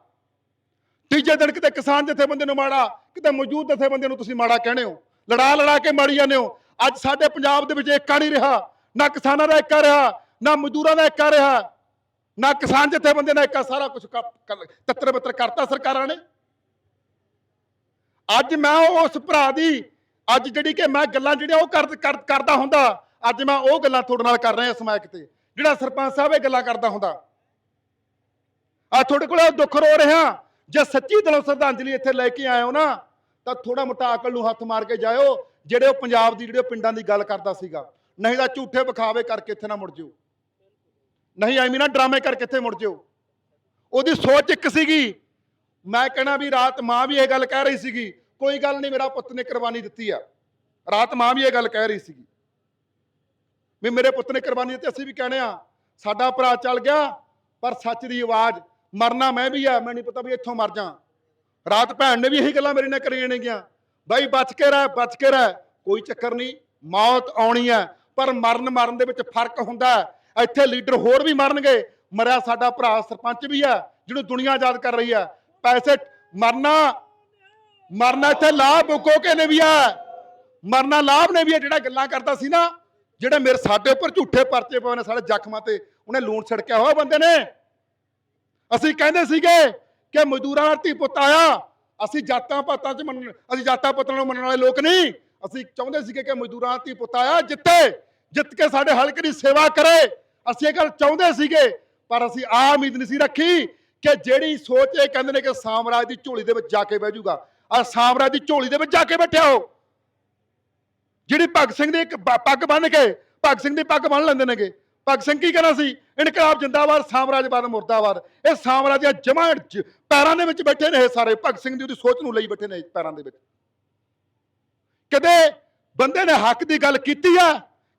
ਤੀਜੇ ਦਿਨ ਕਿਤੇ ਕਿਸਾਨ ਜਥੇਬੰਦੀ ਨੂੰ ਮਾੜਾ, ਕਿਤੇ ਮੌਜੂਦ ਜਥੇਬੰਦੀਆਂ ਨੂੰ ਤੁਸੀਂ ਮਾੜਾ ਕਹਿੰਦੇ ਹੋ। ਲੜਾ ਲੜਾ ਕੇ ਮਾੜੀ ਜਾਂਦੇ ਹੋ। ਅੱਜ ਸਾਡੇ ਪੰਜਾਬ ਦੇ ਵਿੱਚ ਏਕਾ ਨਹੀਂ ਰਿਹਾ। ਨਾ ਕਿਸਾਨਾਂ ਦਾ ਏਕਾ ਰਿਹਾ, ਨਾ ਮਜ਼ਦੂਰਾਂ ਦਾ ਏਕਾ ਰਿਹਾ। ਨਾ ਕਿਸਾਨ ਜਥੇਬੰਦੀਆਂ ਦਾ ਏਕਾ, ਸਾਰਾ ਕੁਝ ਤੱਤਰ ਬੱਤਰ ਕਰਤਾ ਸਰਕਾਰਾਂ ਨੇ। ਅੱਜ ਮੈਂ ਉਸ ਭਰਾ ਦੀ ਅੱਜ ਜਿਹੜੀ ਕਿ ਮੈਂ ਗੱਲਾਂ ਜਿਹੜੀਆਂ ਉਹ ਕਰਦਾ ਹੁੰਦਾ, ਅੱਜ ਮੈਂ ਉਹ ਗੱਲਾਂ ਤੁਹਾਡੇ ਨਾਲ ਕਰ ਰਿਹਾ ਸਮਾਇਕ ਤੇ, ਜਿਹੜਾ ਸਰਪੰਚ ਸਾਹਿਬ ਇਹ ਗੱਲਾਂ ਕਰਦਾ ਹੁੰਦਾ। ਆ ਤੁਹਾਡੇ ਕੋਲ ਦੁੱਖ ਰੋ ਰਿਹਾ, ਜੇ ਸੱਚੀ ਦਿਲੋਂ ਸ਼ਰਧਾਂਜਲੀ ਇੱਥੇ ਲੈ ਕੇ ਆਇਓ ਨਾ, ਤਾਂ ਥੋੜਾ ਮੋਟਾ ਅਕਲ ਨੂੰ ਹੱਥ ਮਾਰ ਕੇ ਜਾਇਓ, ਜਿਹੜੇ ਉਹ ਪੰਜਾਬ ਦੀ ਜਿਹੜੇ ਉਹ ਪਿੰਡਾਂ ਦੀ ਗੱਲ ਕਰਦਾ ਸੀਗਾ। ਨਹੀਂ ਤਾਂ ਝੂਠੇ ਵਿਖਾਵੇ ਕਰਕੇ ਇੱਥੇ ਨਾ ਮੁੜ ਜਿਓ। ਨਹੀਂ ਐਵੇਂ ਨਾ ਡਰਾਮੇ ਕਰਕੇ ਇੱਥੇ ਮੁੜ ਜਿਓ। ਉਹਦੀ ਸੋਚ ਇੱਕ ਸੀਗੀ, ਮੈਂ ਕਹਿਣਾ ਵੀ ਰਾਤ ਮਾਂ ਵੀ ਇਹ ਗੱਲ ਕਹਿ ਰਹੀ ਸੀਗੀ ਕੋਈ ਗੱਲ ਨਹੀਂ, ਮੇਰਾ ਪੁੱਤ ਨੇ ਕੁਰਬਾਨੀ ਦਿੱਤੀ ਆ। ਰਾਤ ਮਾਂ ਵੀ ਇਹ ਗੱਲ ਕਹਿ ਰਹੀ ਸੀਗੀ ਵੀ ਮੇਰੇ ਪੁੱਤ ਨੇ ਕੁਰਬਾਨੀ ਦਿੱਤੀ, ਅਸੀਂ ਵੀ ਕਹਿੰਦੇ ਆ, ਸਾਡਾ ਭਰਾ ਚੱਲ ਗਿਆ, ਪਰ ਸੱਚ ਦੀ ਆਵਾਜ਼, ਮਰਨਾ ਮੈਂ ਵੀ ਆ, ਮੈਂ ਨਹੀਂ ਪਤਾ ਵੀ ਇੱਥੋਂ ਮਰ ਜਾ ਰਾਤ ਭੈਣ ਨੇ ਵੀ ਇਹੀ ਗੱਲਾਂ ਮੇਰੇ ਨਾਲ ਕਰੀਆਂ ਨੇਗੀਆਂ, ਬਾਈ ਬਚ ਕੇ ਰਹਿ, ਬਚ ਕੇ ਰਹਿ, ਕੋਈ ਚੱਕਰ ਨਹੀਂ, ਮੌਤ ਆਉਣੀ ਹੈ ਪਰ ਮਰਨ ਮਰਨ ਦੇ ਵਿੱਚ ਫ਼ਰਕ ਹੁੰਦਾ ਇੱਥੇ ਲੀਡਰ ਹੋਰ ਵੀ ਮਰਨਗੇ, ਮਰਿਆ ਸਾਡਾ ਭਰਾ ਸਰਪੰਚ ਵੀ ਹੈ ਜਿਹਨੂੰ ਦੁਨੀਆ ਯਾਦ ਕਰ ਰਹੀ ਹੈ ਪੈਸੇ ਮਰਨਾ ਮਰਨਾ ਇੱਥੇ ਲਾਭ ਬੁੱਕੋ ਕੇ ਨੇ ਵੀ ਹੈ ਮਰਨਾ ਲਾਭ ਨੇ ਵੀ ਹੈ ਜਿਹੜਾ ਗੱਲਾਂ ਕਰਦਾ ਸੀ ਨਾ, ਜਿਹੜੇ ਮੇਰੇ ਸਾਡੇ ਉੱਪਰ ਝੂਠੇ ਪਰਚੇ ਪਏ ਨੇ ਸਾਡੇ ਜ਼ਖਮਾਂ ਤੇ, ਉਹਨੇ ਲੂਣ ਛਿੜਕਿਆ ਹੋਇਆ ਬੰਦੇ ਨੇ। ਅਸੀਂ ਕਹਿੰਦੇ ਸੀਗੇ ਕਿ ਮਜ਼ਦੂਰਾਂ ਦਾ ਧੀ ਪੁੱਤ ਆਇਆ, ਅਸੀਂ ਜਾਤਾਂ ਪਾਤਾਂ 'ਚ ਮੰਨ, ਅਸੀਂ ਜਾਤਾਂ ਪਾਤਾਂ ਨੂੰ ਮੰਨਣ ਵਾਲੇ ਲੋਕ ਨਹੀਂ। ਅਸੀਂ ਚਾਹੁੰਦੇ ਸੀਗੇ ਕਿ ਮਜ਼ਦੂਰਾਂ ਦਾ ਧੀ ਪੁੱਤ ਆਇਆ, ਜਿੱਤੇ, ਜਿੱਤ ਕੇ ਸਾਡੇ ਹਲਕੇ ਦੀ ਸੇਵਾ ਕਰੇ। ਅਸੀਂ ਇਹ ਗੱਲ ਚਾਹੁੰਦੇ ਸੀਗੇ, ਪਰ ਅਸੀਂ ਆ ਉਮੀਦ ਨਹੀਂ ਸੀ ਰੱਖੀ ਕਿ ਜਿਹੜੀ ਸੋਚ ਇਹ ਕਹਿੰਦੇ ਨੇ ਕਿ ਸਾਮਰਾਜ ਦੀ ਝੋਲੀ ਦੇ ਵਿੱਚ ਜਾ ਕੇ ਬਹਿ ਜਾਊਗਾ ਆ ਸਾਮਰਾਜ ਦੀ ਝੋਲੀ ਦੇ ਵਿੱਚ ਜਾ ਕੇ ਬੈਠਿਆ ਹੋ। ਜਿਹੜੀ ਭਗਤ ਸਿੰਘ ਦੀ ਇੱਕ ਪੱਗ ਬੰਨ ਕੇ, ਭਗਤ ਸਿੰਘ ਦੀ ਪੱਗ ਬੰਨ ਲੈਂਦੇ ਨੇਗੇ। ਭਗਤ ਸਿੰਘ ਕੀ ਕਹਿਣਾ ਸੀ? ਇਨਕਲਾਬ ਜਿੰਦਾਬਾਦ, ਸਾਮਰਾਜਵਾਦ, ਮੁਰਦਾਬਾਦ। ਇਹ ਸਾਮਰਾਜ ਦੀਆਂ ਜਮਾਂ ਪੈਰਾਂ ਦੇ ਵਿੱਚ ਬੈਠੇ ਨੇ ਇਹ ਸਾਰੇ। ਭਗਤ ਸਿੰਘ ਦੀ ਉਹਦੀ ਸੋਚ ਨੂੰ ਲਈ ਬੈਠੇ ਨੇ ਪੈਰਾਂ ਦੇ ਵਿੱਚ। ਕਦੇ ਬੰਦੇ ਨੇ ਹੱਕ ਦੀ ਗੱਲ ਕੀਤੀ ਆ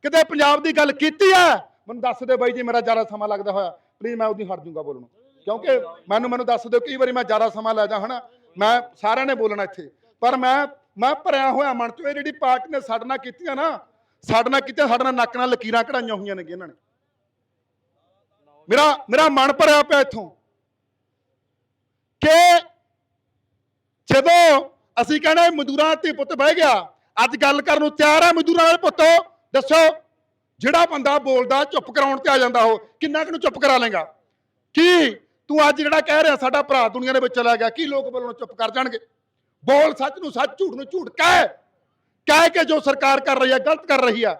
ਕਦੇ ਪੰਜਾਬ ਦੀ ਗੱਲ ਕੀਤੀ ਆ, ਮੈਨੂੰ ਦੱਸ ਦਿਓ ਬਾਈ ਜੀ, ਮੇਰਾ ਜ਼ਿਆਦਾ ਸਮਾਂ ਲੱਗਦਾ ਹੋਇਆ। ਪਲੀਜ਼ ਮੈਂ ਉਹਦੀ ਹਟ ਜੂੰਗਾ ਬੋਲਣੋਂ ਕਿਉਂਕਿ ਮੈਨੂੰ ਮੈਨੂੰ ਦੱਸ ਦਿਓ, ਕਈ ਵਾਰੀ ਮੈਂ ਜ਼ਿਆਦਾ ਸਮਾਂ ਲੈ ਜਾ, ਹਨਾ? ਮੈਂ ਸਾਰਿਆਂ ਨੇ ਬੋਲਣਾ ਇੱਥੇ। ਪਰ ਮੈਂ ਮੈਂ ਭਰਿਆ ਹੋਇਆ ਮਨ ਚੋਂ ਇਹ ਜਿਹੜੀ ਪਾਰਟੀ ਨੇ ਸਾਡੇ ਨਾਲ ਕੀਤੀਆਂ ਨਾ, ਸਾਡੇ ਨਾਲ ਕੀਤੀਆਂ, ਸਾਡੇ ਨਾਲ ਨੱਕ ਨਾਲ ਲਕੀਰਾਂ ਕਢਾਈਆਂ ਹੋਈਆਂ ਨੇ ਇਹਨਾਂ ਨੇ। ਮੇਰਾ ਮੇਰਾ ਮਨ ਭਰਿਆ ਪਿਆ ਇੱਥੋਂ ਕਿ ਜਦੋਂ ਅਸੀਂ ਕਹਿੰਦੇ ਮਜ਼ਦੂਰਾਂ ਤੇ ਪੁੱਤ ਬਹਿ ਗਿਆ, ਅੱਜ ਗੱਲ ਕਰਨ ਨੂੰ ਤਿਆਰ ਹੈ ਮਜ਼ਦੂਰਾਂ ਵਾਲੇ ਪੁੱਤੋ, ਦੱਸੋ, ਜਿਹੜਾ ਬੰਦਾ ਬੋਲਦਾ ਚੁੱਪ ਕਰਾਉਣ ਤੇ ਆ ਜਾਂਦਾ ਉਹ, ਕਿੰਨਾ ਕੁ ਨੂੰ ਚੁੱਪ ਕਰਾ ਲੇਗਾ ਕੀ ਤੂੰ ਅੱਜ ਜਿਹੜਾ ਕਹਿ ਰਿਹਾ ਸਾਡਾ ਭਰਾ ਦੁਨੀਆ ਦੇ ਵਿੱਚ ਚਲਾ ਗਿਆ, ਕੀ ਲੋਕ ਬੋਲਣ ਚੁੱਪ ਕਰ ਜਾਣਗੇ? ਬੋਲ ਸੱਚ ਨੂੰ ਸੱਚ, ਝੂਠ ਨੂੰ ਝੂਠ, ਕਹਿ। ਕਹਿ ਕੇ ਜੋ ਸਰਕਾਰ ਕਰ ਰਹੀ ਹੈ, ਗਲਤ ਕਰ ਰਹੀ ਹੈ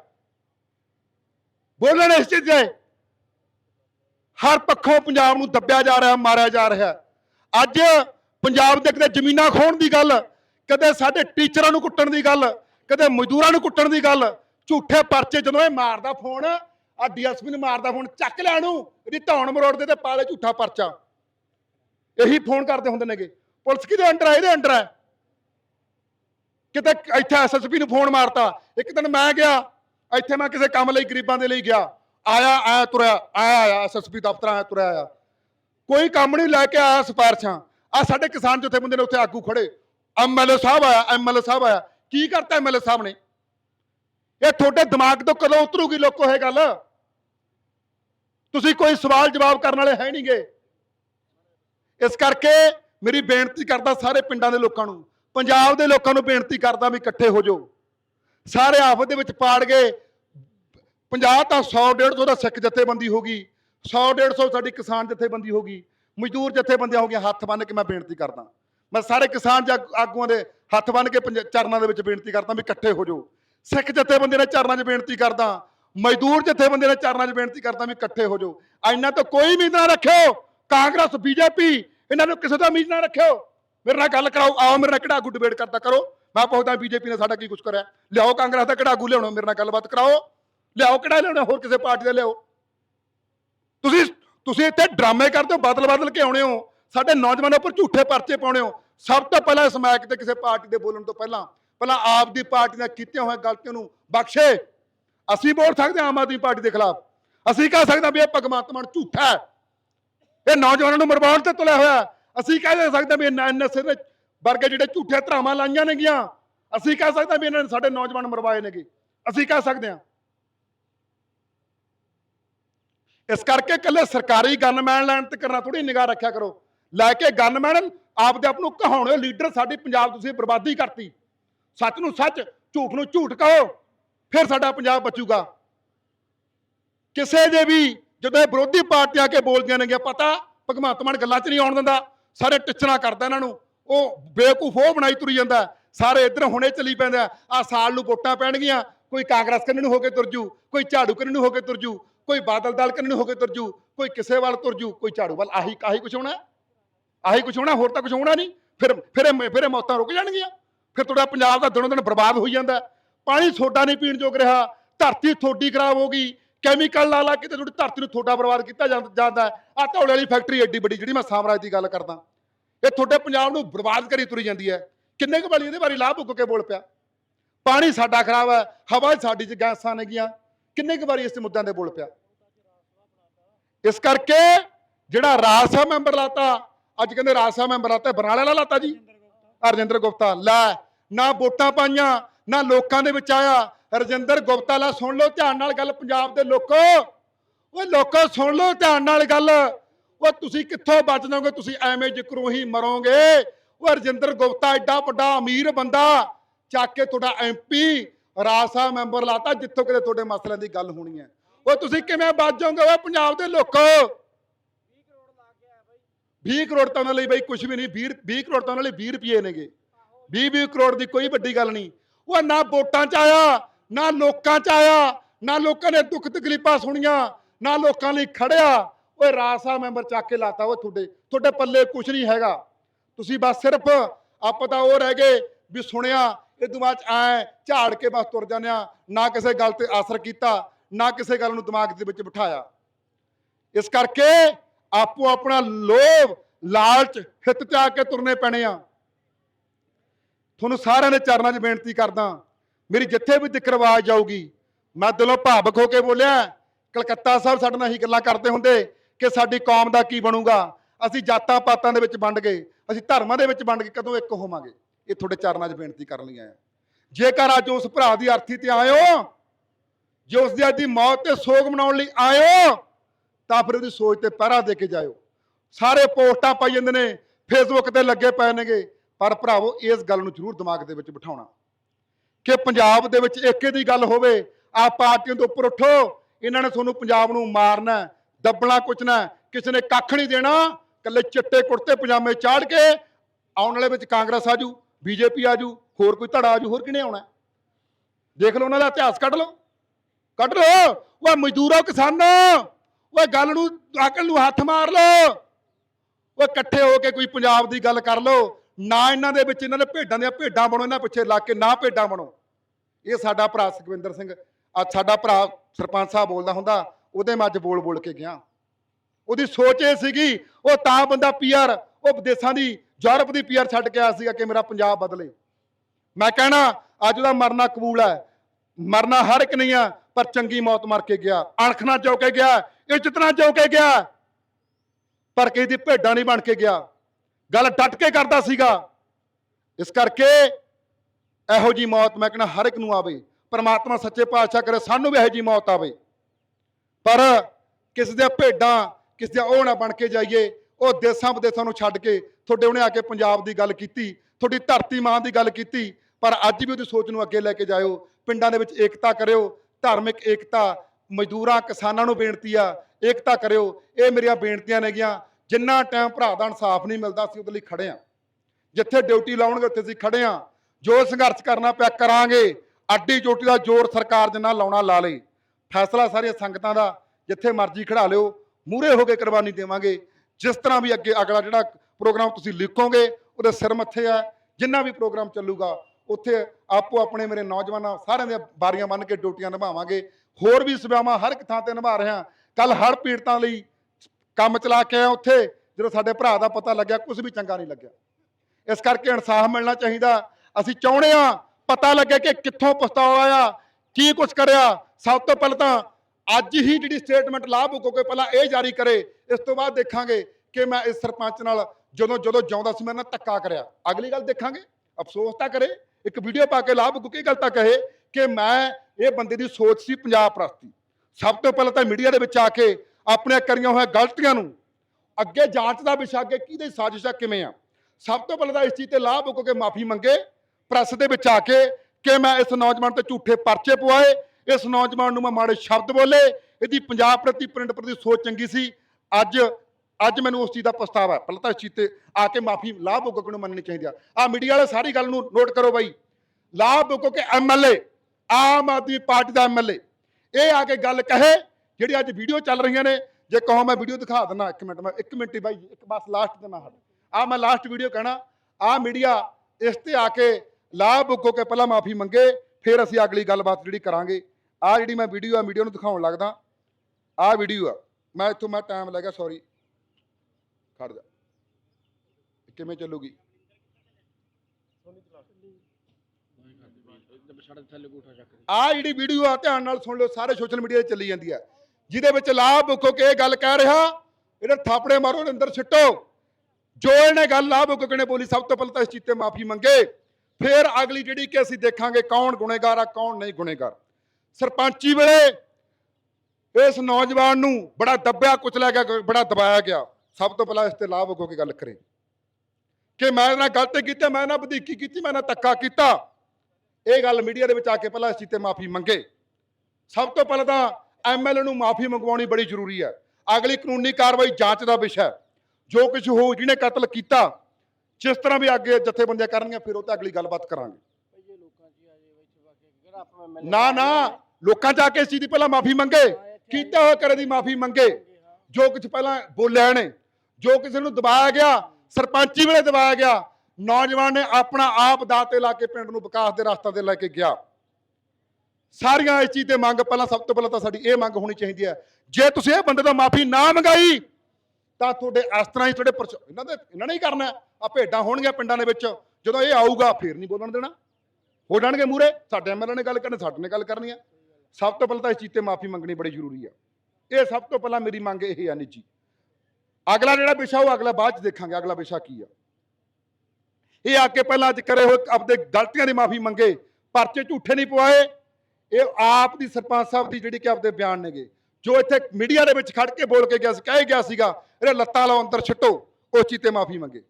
ਬੋਲਣ ਇਸ ਚੀਜ਼ ਦੇ। ਹਰ ਪੱਖੋਂ ਪੰਜਾਬ ਨੂੰ ਦੱਬਿਆ ਜਾ ਰਿਹਾ, ਮਾਰਿਆ ਜਾ ਰਿਹਾ। ਅੱਜ ਪੰਜਾਬ ਦੇ ਕਦੇ ਜ਼ਮੀਨਾਂ ਖੋਣ ਦੀ ਗੱਲ, ਕਦੇ ਸਾਡੇ ਟੀਚਰਾਂ ਨੂੰ ਕੁੱਟਣ ਦੀ ਗੱਲ, ਕਦੇ ਮਜ਼ਦੂਰਾਂ ਨੂੰ ਕੁੱਟਣ ਦੀ ਗੱਲ, ਝੂਠੇ ਪਰਚੇ ਜਦੋਂ ਇਹ ਮਾਰਦਾ ਫੋਨ ਆ ਡੀਐਸਪੀ ਨੂੰ ਮਾਰਦਾ ਫੋਨ ਚੱਕ ਲੈ ਨੂੰ ਇਹਦੀ ਧੌਣ ਮਰੋੜ ਦੇ ਤੇ ਪਾ ਪਾਲੇ ਝੂਠਾ ਪਰਚਾ। ਇਹੀ ਫੋਨ ਕਰਦੇ ਹੁੰਦੇ ਨੇਗੇ। ਪੁਲਿਸ ਕਿਹਦੇ ਅੰਡਰ ਹੈ ਇਹਦੇ ਅੰਡਰ ਹੈ ਕਿਤੇ ਇੱਥੇ ਐਸਐਸਪੀ ਨੂੰ ਫੋਨ ਮਾਰਤਾ। ਇੱਕ ਦਿਨ ਮੈਂ ਗਿਆ, ਇੱਥੇ ਮੈਂ ਕਿਸੇ ਕੰਮ ਲਈ, ਗਰੀਬਾਂ ਦੇ ਲਈ ਗਿਆ। ਆਇਆ ਆਇਆ, ਤੁਰਿਆ, ਆਇਆ ਆਇਆ ਐਸਐਸਪੀ ਦਫ਼ਤਰ ਆਇਆ, ਤੁਰਿਆ ਆਇਆ। ਕੋਈ ਕੰਮ ਨਹੀਂ ਲੈ ਕੇ ਆਇਆ ਸਿਫਾਰਸ਼ਾਂ। ਆ ਸਾਡੇ ਕਿਸਾਨ ਜਥੇਬੰਦੀ ਨੇ ਉੱਥੇ ਆਗੂ ਖੜੇ। ਐਮਐਲਏ ਸਾਹਿਬ ਆਇਆ ਐਮਐਲਏ ਸਾਹਿਬ ਆਇਆ। ਕੀ ਕਰਤਾ ਐਮਐਲਏ ਸਾਹਿਬ ਨੇ? ਇਹ ਤੁਹਾਡੇ ਦਿਮਾਗ ਤੋਂ ਕਦੋਂ ਉਤਰੂਗੀ ਲੋਕੋ ਇਹ ਗੱਲ? ਤੁਸੀਂ ਕੋਈ ਸਵਾਲ ਜਵਾਬ ਕਰਨ ਵਾਲੇ ਹੈ ਨਹੀਂਗੇ। ਇਸ ਕਰਕੇ ਮੇਰੀ ਬੇਨਤੀ ਕਰਦਾ ਸਾਰੇ ਪਿੰਡਾਂ ਦੇ ਲੋਕਾਂ ਨੂੰ, ਪੰਜਾਬ ਦੇ ਲੋਕਾਂ ਨੂੰ ਬੇਨਤੀ ਕਰਦਾ ਵੀ ਇਕੱਠੇ ਹੋ ਜਾਓ। ਸਾਰੇ ਆਫਤ ਦੇ ਵਿੱਚ ਪਾੜ ਗਏ 50 ਤਾਂ 100 150 ਦਾ ਸਿੱਖ ਜਥੇਬੰਦੀ ਹੋ ਗਈ 100 150 ਸਾਡੀ ਕਿਸਾਨ ਜਥੇਬੰਦੀ ਹੋ ਗਈ, ਮਜ਼ਦੂਰ ਜਥੇਬੰਦੀਆਂ ਹੋ ਗਈਆਂ, ਹੱਥ ਬੰਨ ਕੇ ਮੈਂ ਬੇਨਤੀ ਕਰਦਾ। ਮੈਂ ਸਾਰੇ ਕਿਸਾਨ ਜਗ- ਆਗੂਆਂ ਦੇ ਹੱਥ ਬੰਨ ਕੇ ਪੰਜ- ਚਰਨਾਂ ਦੇ ਵਿੱਚ ਬੇਨਤੀ ਕਰਦਾ ਵੀ ਇਕੱਠੇ ਹੋ ਜਾਓ। ਸਿੱਖ ਜਥੇਬੰਦੀਆਂ ਦੇ ਚਰਨਾਂ 'ਚ ਬੇਨਤੀ ਕਰਦਾ ਮਜ਼ਦੂਰ ਜਥੇਬੰਦੀਆਂ ਦੇ ਚਰਨਾਂ 'ਚ ਬੇਨਤੀ ਕਰਦਾ ਵੀ ਇਕੱਠੇ ਹੋ ਜਾਓ। ਇੰਨਾ ਤਾਂ ਕੋਈ ਉਮੀਦ ਨਾ ਰੱਖਿਓ। ਕਾਂਗਰਸ, ਬੀਜੇਪੀ, ਇਹਨਾਂ ਨੂੰ ਕਿਸੇ ਦਾ ਉਮੀਦ ਨਾ ਰੱਖਿਓ। ਮੇਰੇ ਨਾਲ ਗੱਲ ਕਰਾਓ। ਆਓ, ਮੇਰੇ ਨਾਲ ਕਿਹੜਾ ਡਿਬੇਟ ਕਰਦਾ ਕਰੋ। ਮੈਂ ਪੁੱਛਦਾ ਬੀਜੇਪੀ ਨੇ ਸਾਡਾ ਕੀ ਕੁਝ ਕਰਿਆ। ਲਿਆਓ ਕਾਂਗਰਸ ਦਾ ਕਿਹੜਾ ਲਿਆਉਣਾ, ਮੇਰੇ ਨਾਲ ਗੱਲਬਾਤ ਕਰਾਓ। ਲਿਆਓ ਕਿਹੜਾ ਲਿਆਉਣਾ, ਹੋਰ ਕਿਸੇ ਪਾਰਟੀ ਦਾ ਲਿਆਓ। ਤੁਸੀਂ ਤੁਸੀਂ ਇੱਥੇ ਡਰਾਮੇ ਕਰਦੇ ਹੋ ਬਦਲ ਬਦਲ ਕੇ ਆਉਣੇ ਹੋ। ਸਾਡੇ ਨੌਜਵਾਨਾਂ ਉੱਪਰ ਝੂਠੇ ਪਰਚੇ ਪਾਉਣੇ ਹੋ। ਸਭ ਤੋਂ ਪਹਿਲਾਂ ਇਸ ਮੈਕ ਤੇ ਕਿਸੇ ਪਾਰਟੀ ਦੇ ਬੋਲਣ ਤੋਂ ਪਹਿਲਾਂ ਪਹਿਲਾਂ ਆਪ ਦੀ ਪਾਰਟੀ ਨਾਲ ਕੀਤੀਆਂ ਹੋਈਆਂ ਗਲਤੀਆਂ ਨੂੰ ਬਖਸ਼ੇ। ਅਸੀਂ ਬੋਲ ਸਕਦੇ ਹਾਂ ਆਮ ਆਦਮੀ ਪਾਰਟੀ ਦੇ ਖਿਲਾਫ। ਅਸੀਂ ਕਹਿ ਸਕਦੇ ਹਾਂ ਵੀ ਇਹ ਭਗਵੰਤ ਮਾਨ ਝੂਠਾ ਹੈ। ਇਹ ਨੌਜਵਾਨਾਂ ਨੂੰ ਮਰਵਾਉਣ ਤੇ ਤੁਲਿਆ ਹੋਇਆ ਅਸੀਂ ਕਹਿ ਦੇ ਸਕਦੇ ਵੀ ਐਨਐਸਏ ਦੇ ਵਰਗੇ ਜਿਹੜੇ ਝੂਠੇ ਧਰਾਵਾਂ ਲਾਈਆਂ ਨੇਗੀਆਂ ਅਸੀਂ ਕਹਿ ਸਕਦੇ ਵੀ ਇਹਨਾਂ ਨੇ ਸਾਡੇ ਨੌਜਵਾਨ ਮਰਵਾਏ ਨੇਗੇ। ਅਸੀਂ ਕਹਿ ਸਕਦੇ ਹਾਂ। ਇਸ ਕਰਕੇ ਇਕੱਲੇ ਸਰਕਾਰੀ ਗਨਮੈਨ ਲੈਣ ਤੇ ਕਰਨਾ ਥੋੜੀ ਨਿਗਾਹ ਰੱਖਿਆ ਕਰੋ। ਲੈ ਕੇ ਗਨਮੈਨ ਆਪਦੇ ਆਪ ਨੂੰ ਕਹਾਉਣੇ, ਲੀਡਰ, ਸਾਡੀ ਪੰਜਾਬ ਤੁਸੀਂ ਬਰਬਾਦੀ ਕਰਤੀ। ਸੱਚ ਨੂੰ ਸੱਚ, ਝੂਠ ਨੂੰ ਝੂਠ ਕਹੋ। ਫਿਰ ਸਾਡਾ ਪੰਜਾਬ ਬਚੂਗਾ। ਕਿਸੇ ਦੇ ਵੀ ਜਦੋਂ ਇਹ ਵਿਰੋਧੀ ਪਾਰਟੀਆਂ ਕੇ ਬੋਲਦੀਆਂ ਨੇ ਪਤਾ ਭਗਵੰਤ ਮਾਨ ਗੱਲਾਂ 'ਚ ਨਹੀਂ ਆਉਣ ਦਿੰਦਾ। ਸਾਰੇ ਟਿੱਚਣਾ ਕਰਦਾ ਇਹਨਾਂ ਨੂੰ। ਉਹ ਬੇਵਕੂਫ ਉਹ ਬਣਾਈ ਤੁਰੀ ਜਾਂਦਾ ਸਾਰੇ ਇੱਧਰ ਹੁਣੇ ਚਲੀ ਪੈਂਦੇ ਆ ਆਹ ਸਾਲ ਨੂੰ ਵੋਟਾਂ ਪੈਣਗੀਆਂ। ਕੋਈ ਕਾਂਗਰਸ ਕੰਨ ਨੂੰ ਹੋ ਕੇ ਤੁਰਜੂ ਕੋਈ ਝਾੜੂ ਕੰਨ ਨੂੰ ਹੋ ਕੇ ਤੁਰਜੂ ਕੋਈ ਬਾਦਲ ਦਲ ਕੰਨ ਨੂੰ ਹੋ ਕੇ ਤੁਰਜੂ ਕੋਈ ਕਿਸੇ ਵੱਲ ਤੁਰਜੂ ਕੋਈ ਝਾੜੂ ਵੱਲ। ਆਹੀ ਆਹੀ ਕੁਛ ਹੋਣਾ ਆਹੀ ਕੁਛ ਹੋਣਾ? ਹੋਰ ਤਾਂ ਕੁਛ ਹੋਣਾ ਨਹੀਂ। ਫਿਰ ਫਿਰ ਫਿਰ ਇਹ ਮੌਤਾਂ ਰੁਕ ਜਾਣਗੀਆਂ। ਫਿਰ ਤੁਹਾਡਾ ਪੰਜਾਬ ਦਾ ਦਿਨੋਂ ਦਿਨ ਬਰਬਾਦ ਹੋਈ ਜਾਂਦਾ ਪਾਣੀ ਤੁਹਾਡਾ ਨਹੀਂ ਪੀਣ ਯੋਗ ਰਿਹਾ, ਧਰਤੀ ਥੋੜੀ ਖਰਾਬ ਹੋ ਗਈ ਕੈਮੀਕਲ ਲਾ ਲਾ ਕੇ ਤੇ ਤੁਹਾਡੀ ਧਰਤੀ ਨੂੰ ਥੋੜਾ ਬਰਬਾਦ ਕੀਤਾ ਜਾਂਦਾ ਹੈ। ਧੌਲੇ ਵਾਲੀ ਫੈਕਟਰੀ ਐਡੀ ਵੱਡੀ, ਜਿਹੜੀ ਮੈਂ ਸਾਮਰਾਜ ਦੀ ਗੱਲ ਕਰਦਾ। ਇਹ ਤੁਹਾਡੇ ਪੰਜਾਬ ਨੂੰ ਬਰਬਾਦ ਕਰੀ ਤੁਰੀ ਜਾਂਦੀ ਹੈ। ਕਿੰਨੇ ਕੁ ਵਾਰੀ, ਇਹਦੇ ਬਾਰੇ ਲਾਭ ਭੁੱਕ ਕੇ ਬੋਲ ਪਿਆ। ਪਾਣੀ ਸਾਡਾ ਖਰਾਬ ਹੈ, ਹਵਾ ਸਾਡੀ ਚ ਗੈਸਾਂ ਨੇਗੀਆਂ। ਕਿੰਨੇ ਕੁ ਵਾਰੀ ਇਸ ਮੁੱਦਿਆਂ ਤੇ ਬੋਲ ਪਿਆ। ਇਸ ਕਰਕੇ ਜਿਹੜਾ ਰਾਜ ਸਭਾ ਮੈਂਬਰ ਲਾਤਾ, ਅੱਜ ਕਹਿੰਦੇ ਰਾਜ ਸਭਾ ਮੈਂਬਰ ਲਾਤਾ, ਬਰਨਾਲੇ ਵਾਲਾ ਲਾਤਾ ਜੀ। ਹਰਜਿੰਦਰ ਗੁਪਤਾ, ਲੈ, ਨਾ ਵੋਟਾਂ ਪਾਈਆਂ ਨਾ ਲੋਕਾਂ ਦੇ ਵਿੱਚ ਆਇਆ। ਰਜਿੰਦਰ ਗੁਪਤਾ ਲਾ ਸੁਣ ਲਓ, ਧਿਆਨ ਨਾਲ ਗੱਲ, ਪੰਜਾਬ ਦੇ ਲੋਕੋ। ਓਏ ਲੋਕੋ, ਸੁਣ ਲਓ, ਧਿਆਨ ਨਾਲ ਗੱਲ। ਓਏ ਤੁਸੀਂ ਕਿੱਥੋਂ ਬਚ ਜਾਓਗੇ ਤੁਸੀਂ ਐਵੇਂ ਜਿਕਰੋਂ ਹੀ ਮਰੋਗੇ। ਓ ਰਜਿੰਦਰ ਗੁਪਤਾ ਐਡਾ ਵੱਡਾ ਅਮੀਰ ਬੰਦਾ, ਚੱਕ ਕੇ ਤੁਹਾਡਾ ਐਮਪੀ ਰਾਜ ਸਭਾ ਮੈਂਬਰ ਲਾਤਾ, ਜਿੱਥੋਂ ਕਿਤੇ ਤੁਹਾਡੇ ਮਸਲਿਆਂ ਦੀ ਗੱਲ ਹੋਣੀ ਹੈ। ਓਏ ਤੁਸੀਂ ਕਿਵੇਂ ਬਚ ਜਾਓਗੇ ਓਏ ਪੰਜਾਬ ਦੇ ਲੋਕੋ। 20 ਕਰੋੜ ਤਾਂ ਉਹਨਾਂ ਲਈ ਬਈ ਕੁਝ ਵੀ ਨਹੀਂ 20 20 ਕਰੋੜ ਤਾਂ ਉਹਨਾਂ ਲਈ 20 ਰੁਪਏ ਨੇਗੇ। 20 20 ਕਰੋੜ ਦੀ ਕੋਈ ਵੱਡੀ ਗੱਲ ਨਹੀਂ। ਉਹ ਨਾ ਵੋਟਾਂ ਚ ਆਇਆ, ਨਾ ਲੋਕਾਂ ਚ ਆਇਆ, ਨਾ ਲੋਕਾਂ ਨੇ ਦੁੱਖ ਤਕਲੀਫਾਂ ਸੁਣੀਆਂ, ਨਾ ਲੋਕਾਂ ਲਈ ਖੜਿਆ। ਓਏ ਸਾਹਿਬ ਮੈਂਬਰ ਚੱਕ ਕੇ ਲਾਤਾ ਉਹ ਤੁਹਾਡੇ ਤੁਹਾਡੇ ਪੱਲੇ ਕੁਝ ਨਹੀਂ ਹੈਗਾ। ਤੁਸੀਂ ਬਸ ਸਿਰਫ ਆਪਾਂ ਤਾਂ ਉਹ ਰਹਿ ਗਏ ਵੀ ਸੁਣਿਆ, ਇਹ ਦਿਮਾਗ 'ਚ ਐਂ ਝਾੜ ਕੇ ਬਸ ਤੁਰ ਜਾਂਦੇ ਆ, ਨਾ ਕਿਸੇ ਗੱਲ ਤੇ ਅਸਰ ਕੀਤਾ, ਨਾ ਕਿਸੇ ਗੱਲ ਨੂੰ ਦਿਮਾਗ ਦੇ ਵਿੱਚ ਬਿਠਾਇਆ। ਇਸ ਕਰਕੇ ਆਪੋ ਆਪਣਾ ਲੋਭ ਲਾਲਚ, ਹਿੱਤ ਤੇ ਆ ਕੇ ਤੁਰਨੇ ਪੈਣੇ ਆ। ਤੁਹਾਨੂੰ ਸਾਰਿਆਂ ਦੇ ਚਰਨਾਂ 'ਚ ਬੇਨਤੀ ਕਰਦਾ, ਮੇਰੀ ਜਿੱਥੇ ਵੀ ਜ਼ਿਕਰ ਆਵਾਜ਼ ਜਾਊਗੀ, ਮੈਂ ਦਿਲੋਂ ਭਾਵਕ ਹੋ ਕੇ ਬੋਲਿਆ, ਕਲਕੱਤਾ ਸਾਹਿਬ ਸਾਡੇ ਨਾਲ ਹੀ ਗੱਲਾਂ ਕਰਦੇ ਹੁੰਦੇ ਕਿ ਸਾਡੀ ਕੌਮ ਦਾ ਕੀ ਬਣੂਗਾ? ਅਸੀਂ ਜਾਤਾਂ ਪਾਤਾਂ ਦੇ ਵਿੱਚ ਵੰਡ ਗਏ, ਅਸੀਂ ਧਰਮਾਂ ਦੇ ਵਿੱਚ ਵੰਡ ਕੇ ਕਦੋਂ ਇੱਕ ਹੋਵਾਂਗੇ? ਇਹ ਤੁਹਾਡੇ ਚਰਨਾਂ 'ਚ ਬੇਨਤੀ ਕਰਨ ਲਈ ਆਇਆ। ਜੇਕਰ ਅੱਜ ਉਸ ਭਰਾ ਦੀ ਅਰਥੀ ਤੇ ਆਇਓ ਜੇ ਉਸ ਦੀ ਅੱਜ ਦੀ ਮੌਤ ਤੇ ਸੋਗ ਮਨਾਉਣ ਲਈ ਆਇਓ ਤਾਂ ਫਿਰ ਉਹਦੀ ਸੋਚ ਤੇ ਪਹਿਰਾ ਦੇ ਕੇ ਜਾਇਓ। ਸਾਰੇ ਪੋਸਟਾਂ ਪਾਈ ਜਾਂਦੇ ਨੇ ਫੇਸਬੁੱਕ ਤੇ ਲੱਗੇ ਪਏ ਨੇਗੇ ਪਰ ਭਰਾਵੋ, ਇਸ ਗੱਲ ਨੂੰ ਜ਼ਰੂਰ ਦਿਮਾਗ ਦੇ ਵਿੱਚ ਬਿਠਾਉਣਾ। ਕਿ ਪੰਜਾਬ ਦੇ ਵਿੱਚ ਏਕੇ ਦੀ ਗੱਲ ਹੋਵੇ ਆ ਪਾਰਟੀਆਂ ਤੋਂ ਉੱਪਰ ਉੱਠੋ, ਇਹਨਾਂ ਨੇ ਤੁਹਾਨੂੰ ਪੰਜਾਬ ਨੂੰ ਮਾਰਨਾ ਦੱਬਣਾ ਕੁਚਣਾ ਕਿਸੇ ਨੇ ਕੱਖ ਨਹੀਂ ਦੇਣਾ ਕੱਲੇ ਚਿੱਟੇ ਕੁੜਤੇ, ਪਜਾਮੇ ਚਾੜ ਕੇ ਆਉਣ ਵਾਲੇ ਵਿੱਚ ਕਾਂਗਰਸ ਆਜੂ ਬੀਜੇਪੀ ਆਜੂ ਹੋਰ ਕੋਈ ਧੜਾ ਆਜੂ ਹੋਰ ਕਿਹਨੇ ਆਉਣਾ ਦੇਖ ਲਓ ਉਹਨਾਂ ਦਾ ਇਤਿਹਾਸ, ਕੱਢ ਲਓ। ਕੱਢ ਲਓ। ਉਹ ਮਜ਼ਦੂਰੋ ਕਿਸਾਨੋ ਉਹ ਗੱਲ ਨੂੰ ਅਕਲ ਨੂੰ ਹੱਥ ਮਾਰ ਲਓ। ਉਹ ਇਕੱਠੇ ਹੋ ਕੇ ਕੋਈ ਪੰਜਾਬ ਦੀ ਗੱਲ ਕਰ ਲਓ। ਨਾ ਇਹਨਾਂ ਦੇ ਵਿੱਚ ਇਹਨਾਂ ਦੇ ਭੇਡਾਂ ਦੀਆਂ ਭੇਡਾਂ ਬਣੋ, ਇਹਨਾਂ ਪਿੱਛੇ ਲੱਗ ਕੇ ਨਾ ਭੇਡਾਂ ਬਣੋ। ਇਹ ਸਾਡਾ ਭਰਾ ਸੁਖਵਿੰਦਰ ਸਿੰਘ ਅੱਜ ਸਾਡਾ ਭਰਾ ਸਰਪੰਚ ਸਾਹਿਬ ਬੋਲਦਾ ਹੁੰਦਾ, ਉਹਦੇ ਮੈਂ ਅੱਜ ਬੋਲ ਬੋਲ ਕੇ ਗਿਆ। ਉਹਦੀ ਸੋਚ ਇਹ ਸੀਗੀ, ਉਹ ਤਾਂ ਬੰਦਾ ਪੀਆਰ ਉਹ ਵਿਦੇਸ਼ਾਂ ਦੀ, ਯੂਰਪ ਦੀ ਪੀਆਰ ਛੱਡ ਕੇ ਆਇਆ ਸੀਗਾ ਕਿ ਮੇਰਾ ਪੰਜਾਬ ਬਦਲੇ। ਮੈਂ ਕਹਿਣਾ, ਅੱਜ ਉਹਦਾ ਮਰਨਾ ਕਬੂਲ ਹੈ। ਮਰਨਾ ਹਰ ਇੱਕ ਨਹੀਂ ਆ, ਪਰ ਚੰਗੀ ਮੌਤ ਮਰ ਕੇ ਗਿਆ। ਅਣਖ ਨਾਲ ਜੋ ਕੇ ਗਿਆ, ਇੱਜ਼ਤ ਨਾਲ ਜੋ ਕੇ ਗਿਆ, ਪਰ ਕਿਸੇ ਦੀ ਭੇਡਾਂ ਨਹੀਂ ਬਣ ਕੇ ਗਿਆ। ਗੱਲ ਡਟ ਕੇ ਕਰਦਾ ਸੀਗਾ। ਇਸ ਕਰਕੇ ਇਹੋ ਜੀ ਮੌਤ ਮੈਂ ਕਹਿੰਦਾ ਹਰ ਇੱਕ ਨੂੰ ਆਵੇ। ਪਰਮਾਤਮਾ ਸੱਚੇ ਪਾਤਸ਼ਾਹ ਕਰੇ, ਸਾਨੂੰ ਵੀ ਇਹੋ ਜੀ ਮੌਤ ਆਵੇ। ਪਰ ਕਿਸੇ ਦੇ ਭੇਡਾਂ, ਕਿਸ ਦੇ ਉਹ ਨਾ ਬਣ ਕੇ ਜਾਈਏ, ਉਹ ਦੇਸਾਂ ਵਿਦੇਸਾਂ ਨੂੰ ਛੱਡ ਕੇ ਤੁਹਾਡੇ ਉਹਨੇ ਆ ਕੇ ਪੰਜਾਬ ਦੀ ਗੱਲ ਕੀਤੀ, ਤੁਹਾਡੀ ਧਰਤੀ ਮਾਂ ਦੀ ਗੱਲ ਕੀਤੀ, ਪਰ ਅੱਜ ਵੀ ਉਹਦੀ ਸੋਚ ਨੂੰ ਅੱਗੇ ਲੈ ਕੇ ਜਾਇਓ। ਪਿੰਡਾਂ ਦੇ ਵਿੱਚ ਏਕਤਾ ਕਰਿਓ, ਧਾਰਮਿਕ ਏਕਤਾ, ਮਜ਼ਦੂਰਾਂ, ਕਿਸਾਨਾਂ ਨੂੰ ਬੇਨਤੀ ਆ, ਏਕਤਾ ਕਰਿਓ। ਇਹ ਮੇਰੀਆਂ ਬੇਨਤੀਆਂ ਨੇਗੀਆਂ। ਜਿੰਨਾ ਟਾਈਮ ਭਰਾ ਦਾ ਇਨਸਾਫ ਨਹੀਂ ਮਿਲਦਾ ਅਸੀਂ ਉਹਦੇ ਲਈ ਖੜੇ ਆ ਜਿੱਥੇ ਡਿਊਟੀ ਲਾਉਣਗੇ, ਉੱਥੇ ਅਸੀਂ ਖੜੇ ਆ ਜੋ ਸੰਘਰਸ਼ ਕਰਨਾ ਪਿਆ ਕਰਾਂਗੇ। ਅੱਡੀ ਚੋਟੀ ਦਾ ਜ਼ੋਰ ਸਰਕਾਰ ਜਿੰਨਾ ਲਾਉਣਾ ਲਾ ਲੇ ਫੈਸਲਾ ਸਾਰੀਆਂ ਸੰਗਤਾਂ ਦਾ, ਜਿੱਥੇ ਮਰਜ਼ੀ ਖੜਾ ਲਿਓ। ਮੂਰੇ ਹੋ ਕੇ ਕੁਰਬਾਨੀ ਦੇਵਾਂਗੇ। ਜਿਸ ਤਰ੍ਹਾਂ ਵੀ ਅੱਗੇ ਅਗਲਾ ਜਿਹੜਾ ਪ੍ਰੋਗਰਾਮ ਤੁਸੀਂ ਲਿਖੋਗੇ, ਉਹਦੇ ਸਿਰ ਮੱਥੇ ਆ। ਜਿੰਨਾ ਵੀ ਪ੍ਰੋਗਰਾਮ ਚੱਲੂਗਾ, ਉੱਥੇ ਆਪੋ ਆਪਣੇ ਮੇਰੇ ਨੌਜਵਾਨਾਂ, ਸਾਰਿਆਂ ਦੀਆਂ ਬਾਰੀਆਂ ਬੰਨ ਕੇ ਡਿਊਟੀਆਂ ਨਿਭਾਵਾਂਗੇ। ਹੋਰ ਵੀ ਸੇਵਾਵਾਂ ਹਰ ਇੱਕ ਥਾਂ ਤੇ ਨਿਭਾ ਰਹੇ ਹਾਂ। ਕੱਲ ਹੜ ਪੀੜਤਾਂ ਲਈ ਕੰਮ ਚਲਾ ਕੇ ਆਇਆ ਉੱਥੇ, ਜਦੋਂ ਸਾਡੇ ਭਰਾ ਦਾ ਪਤਾ ਲੱਗਿਆ ਕੁਝ ਵੀ ਚੰਗਾ ਨਹੀਂ ਲੱਗਿਆ। ਇਸ ਕਰਕੇ ਇਨਸਾਫ ਮਿਲਣਾ ਚਾਹੀਦਾ। ਅਸੀਂ ਚਾਹੁੰਦੇ ਆ ਪਤਾ ਲੱਗੇ ਕਿ ਕਿੱਥੋਂ ਪਛਤਾਵਾ ਆਇਆ, ਕੀ ਕੁਝ ਕਰਿਆ। ਸਭ ਤੋਂ ਪਹਿਲਾਂ ਤਾਂ ਅੱਜ ਹੀ ਜਿਹੜੀ ਸਟੇਟਮੈਂਟ ਲਾਭ ਹੋ ਕੇ ਪਹਿਲਾਂ ਇਹ ਜਾਰੀ ਕਰੇ। ਇਸ ਤੋਂ ਬਾਅਦ ਦੇਖਾਂਗੇ ਕਿ ਮੈਂ ਇਸ ਸਰਪੰਚ ਨਾਲ ਜਦੋਂ ਜਦੋਂ ਜਾਉਂਦਾ ਸੀ, ਮੈਂ ਨਾਲ ਧੱਕਾ ਕਰਿਆ। ਅਗਲੀ ਗੱਲ ਦੇਖਾਂਗੇ। ਅਫਸੋਸ ਤਾਂ ਕਰੇ। ਇੱਕ ਵੀਡੀਓ ਪਾ ਕੇ ਲਾਭ ਹੋ ਗੱਲ ਤਾਂ ਕਹੇ ਕਿ ਮੈਂ ਇਹ ਬੰਦੇ ਦੀ ਸੋਚ ਸੀ ਪੰਜਾਬ ਪ੍ਰਸਤੀ ਸਭ ਤੋਂ ਪਹਿਲਾਂ ਤਾਂ ਮੀਡੀਆ ਦੇ ਵਿੱਚ ਆ ਕੇ ਆਪਣੇ ਕਰੀਆਂ ਹੋਈਆਂ ਗਲਤੀਆਂ ਨੂੰ ਅੱਗੇ ਜਾਂਚ ਦਾ ਵਿਸ਼ਾ ਅੱਗੇ ਕਿਹਦੇ ਸਾਜ਼ਿਸ਼ ਆ, ਕਿਵੇਂ ਆ? ਸਭ ਤੋਂ ਪਹਿਲਾਂ ਤਾਂ ਇਸ ਚੀਜ਼ ਤੇ ਲਾਭ ਹੋ ਕੇ ਮਾਫੀ ਮੰਗੇ, ਪ੍ਰੈਸ ਦੇ ਵਿੱਚ ਆ ਕੇ ਕਿ ਮੈਂ ਇਸ ਨੌਜਵਾਨ ਤੇ ਝੂਠੇ ਪਰਚੇ ਪਵਾਏ, ਇਸ ਨੌਜਵਾਨ ਨੂੰ ਮੈਂ ਮਾੜੇ ਸ਼ਬਦ ਬੋਲੇ, ਇਹਦੀ ਪੰਜਾਬ ਪ੍ਰਤੀ, ਪਿੰਡ ਪ੍ਰਤੀ ਸੋਚ ਚੰਗੀ ਸੀ। ਅੱਜ ਅੱਜ ਮੈਨੂੰ ਉਸ ਚੀਜ਼ ਦਾ ਪਛਤਾਵਾ ਹੈ। ਪਹਿਲਾਂ ਤਾਂ ਇਸ ਚੀਜ਼ ਤੇ ਆ ਕੇ ਮਾਫੀ, ਲਾਭ ਹੋ ਨੂੰ ਮੰਨਣੀ ਚਾਹੀਦੀ ਆ? ਆ ਮੀਡੀਆ ਵਾਲੇ ਸਾਰੀ ਗੱਲ ਨੂੰ ਨੋਟ ਕਰੋ ਬਾਈ। ਲਾਭ ਹੋ ਕੇ ਐਮਐਲਏ ਆਮ ਆਦਮੀ ਪਾਰਟੀ ਦਾ ਐਮਐਲਏ ਇਹ ਆ ਕੇ ਗੱਲ ਕਹੇ ਜਿਹੜੀ ਅੱਜ ਵੀਡੀਓ ਚੱਲ ਰਹੀਆਂ ਨੇ, ਜੇ ਕਹੋ ਮੈਂ ਵੀਡੀਓ ਦਿਖਾ ਦਿੰਦਾ, ਇੱਕ ਮਿੰਟ, ਮੈਂ ਇੱਕ ਮਿੰਟ ਹੀ ਬਾਈ, ਇੱਕ ਬਸ ਲਾਸਟ ਤੇ ਮੈਂ ਹਟ। ਆ ਮੈਂ ਲਾਸਟ ਵੀਡੀਓ ਕਹਿਣਾ ਆ ਮੀਡੀਆ ਇਸ ਤੇ ਆ ਕੇ ਲਾਭ ਬੁੱਕੋ ਕੇ ਪਹਿਲਾਂ ਮਾਫੀ ਮੰਗੇ, ਫਿਰ ਅਸੀਂ ਅਗਲੀ ਗੱਲਬਾਤ ਜਿਹੜੀ ਕਰਾਂਗੇ। ਆ ਜਿਹੜੀ ਮੈਂ ਵੀਡੀਓ ਆ ਵੀਡੀਓ ਨੂੰ ਦਿਖਾਉਣ ਲੱਗਦਾ। ਆ ਵੀਡੀਓ ਆ। ਮੈਂ ਇੱਥੋਂ, ਮੈਂ ਟਾਈਮ ਲੱਗਾ ਸੌਰੀ ਖੜ ਜਾ। ਕਿਵੇਂ ਚੱਲੂਗੀ? ਆ ਜਿਹੜੀ ਵੀਡੀਓ ਆ, ਧਿਆਨ ਨਾਲ ਸੁਣ ਲਓ, ਸਾਰੇ ਸੋਸ਼ਲ ਮੀਡੀਆ ਤੇ ਚੱਲੀ ਜਾਂਦੀ ਹੈ ਜਿਹਦੇ ਵਿੱਚ ਲਾਭ ਬੁੱਕੋ ਕੇ ਇਹ ਗੱਲ ਕਹਿ ਰਿਹਾ, ਇਹਨੇ ਥਾਪੜੇ ਮਾਰੋ ਇਹਦੇ ਅੰਦਰ ਸਿੱਟੋ। ਜੋ ਇਹਨੇ ਗੱਲ ਲਾਭ ਬੁੱਕੋ ਨੇ ਬੋਲੀ, ਸਭ ਤੋਂ ਪਹਿਲਾਂ ਤਾਂ ਇਸ ਚੀਜ਼ ਤੇ ਮਾਫੀ ਮੰਗੇ। ਫਿਰ ਅਗਲੀ ਜਿਹੜੀ ਕਿ ਅਸੀਂ ਦੇਖਾਂਗੇ ਕੌਣ ਗੁਨੇਗਾਰ ਆ, ਕੌਣ ਨਹੀਂ ਗੁਨੇਗਾਰ। ਸਰਪੰਚੀ ਵੇਲੇ ਇਸ ਨੌਜਵਾਨ ਨੂੰ ਬੜਾ ਦੱਬਿਆ ਕੁਚਲਿਆ ਗਿਆ, ਬੜਾ ਦਬਾਇਆ ਗਿਆ। ਸਭ ਤੋਂ ਪਹਿਲਾਂ ਇਸ ਤੇ ਲਾਭ ਉਕੋ ਕੇ ਗੱਲ ਕਰੇ। ਕਿ ਮੈਂ ਇਹਨਾਂ ਗਲਤ ਕੀਤੀ, ਮੈਂ ਨਾ ਵਧੀਕੀ ਕੀਤੀ, ਮੈਂ ਨਾ ਧੱਕਾ ਕੀਤਾ। ਇਹ ਗੱਲ ਮੀਡੀਆ ਦੇ ਵਿੱਚ ਆ ਕੇ ਪਹਿਲਾਂ ਇਸ ਚੀਜ਼ ਤੇ ਮਾਫੀ ਮੰਗੇ। ਸਭ ਤੋਂ ਪਹਿਲਾਂ ਤਾਂ ਐਮਐਲਏ ਨੂੰ ਮਾਫੀ ਮੰਗਵਾਉਣੀ ਬੜੀ ਜ਼ਰੂਰੀ ਹੈ। ਅਗਲੀ ਕਾਨੂੰਨੀ ਕਾਰਵਾਈ ਜਾਂਚ ਦਾ ਵਿਸ਼ਾ ਹੈ। ਜੋ ਕੁਝ ਹੋ, ਜਿਹਨੇ ਕਤਲ ਕੀਤਾ, ਜਿਸ ਤਰ੍ਹਾਂ ਵੀ ਅੱਗੇ ਜਥੇਬੰਦੀਆਂ ਕਰਨਗੀਆਂ, ਫਿਰ ਉਹ ਤੇ ਅਗਲੀ ਗੱਲਬਾਤ ਕਰਾਂਗੇ। ਨਾ ਨਾ, ਲੋਕਾਂ ਜਾ ਕੇ ਇਸ ਚੀਜ਼ ਦੀ ਪਹਿਲਾਂ ਮਾਫੀ ਮੰਗੇ। ਕੀਤਾ ਹੋਇਆ ਕਰੇ ਦੀ ਮਾਫੀ ਮੰਗੇ। ਜੋ ਕੁਝ ਪਹਿਲਾਂ ਬੋਲਿਆ ਨੇ ਜੋ ਕਿਸੇ ਨੂੰ ਦਬਾਇਆ ਗਿਆ, ਸਰਪੰਚੀ ਵੇਲੇ ਦਬਾਇਆ ਗਿਆ, ਨੌਜਵਾਨ ਨੇ ਆਪਣਾ ਆਪ ਦਾਤੇ ਲਾ ਕੇ ਪਿੰਡ ਨੂੰ ਵਿਕਾਸ ਦੇ ਰਸਤਾ ਤੇ ਲੈ ਕੇ ਗਿਆ। ਸਾਰੀਆਂ ਇਸ ਚੀਜ਼ ਤੇ ਮੰਗ, ਪਹਿਲਾਂ ਸਭ ਤੋਂ ਪਹਿਲਾਂ ਤਾਂ ਸਾਡੀ ਇਹ ਮੰਗ ਹੋਣੀ ਚਾਹੀਦੀ ਹੈ। ਜੇ ਤੁਸੀਂ ਇਹ ਬੰਦੇ ਤੋਂ ਮਾਫੀ ਨਾ ਮੰਗਾਈ, ਤਾਂ ਤੁਹਾਡੇ ਇਸ ਤਰ੍ਹਾਂ ਹੀ ਤੁਹਾਡੇ ਪ੍ਰਚ- ਇਹਨਾਂ ਦੇ, ਇਹਨਾਂ ਨੇ ਹੀ ਕਰਨਾ ਆ ਭੇਡਾਂ ਹੋਣਗੀਆਂ ਪਿੰਡਾਂ ਦੇ ਵਿੱਚ, ਜਦੋਂ ਇਹ ਆਊਗਾ, ਫੇਰ ਨਹੀਂ ਬੋਲਣ ਦੇਣਾ। ਹੋ ਜਾਣਗੇ ਮੂਰੇ ਸਾਡੇ ਐਮਐਲਏ ਨੇ ਗੱਲ ਕਰਨੀ, ਸਾਡੇ ਨੇ ਗੱਲ ਕਰਨੀ ਹੈ। ਸਭ ਤੋਂ ਪਹਿਲਾਂ ਤਾਂ ਇਸ ਚੀਜ਼ ਤੇ ਮਾਫੀ ਮੰਗਣੀ ਬੜੀ ਜ਼ਰੂਰੀ ਆ ਇਹ ਸਭ ਤੋਂ ਪਹਿਲਾਂ ਮੇਰੀ ਮੰਗ ਇਹ ਆ ਨਿੱਜੀ। ਅਗਲਾ ਜਿਹੜਾ ਵਿਸ਼ਾ, ਉਹ ਅਗਲਾ ਬਾਅਦ ਚ ਦੇਖਾਂਗੇ, ਅਗਲਾ ਵਿਸ਼ਾ ਕੀ ਆ। ਇਹ ਆ ਕੇ ਪਹਿਲਾਂ ਅੱਜ ਕਰੇ ਹੋਏ ਆਪਦੇ ਗਲਤੀਆਂ ਦੀ ਮਾਫੀ ਮੰਗੇ, ਪਰਚੇ ਝੂਠੇ ਨਹੀਂ ਪਵਾਏ ਇਹ ਆਪ ਦੀ ਸਰਪੰਚ ਸਾਹਿਬ ਦੀ ਜਿਹੜੀ ਕਿ ਆਪਦੇ ਬਿਆਨ ਨੇਗੇ, ਜੋ ਇੱਥੇ ਮੀਡੀਆ ਦੇ ਵਿੱਚ ਖੜ ਕੇ ਬੋਲ ਕੇ ਗਿਆ ਸੀ, ਕਹਿ ਗਿਆ ਸੀਗਾ, ਇਹਦੇ ਲੱਤਾਂ ਲਾਓ, ਅੰਦਰ ਛੱਟੋ ਉਸ ਚੀਜ਼ ਤੇ ਮਾਫੀ ਮੰਗੇ।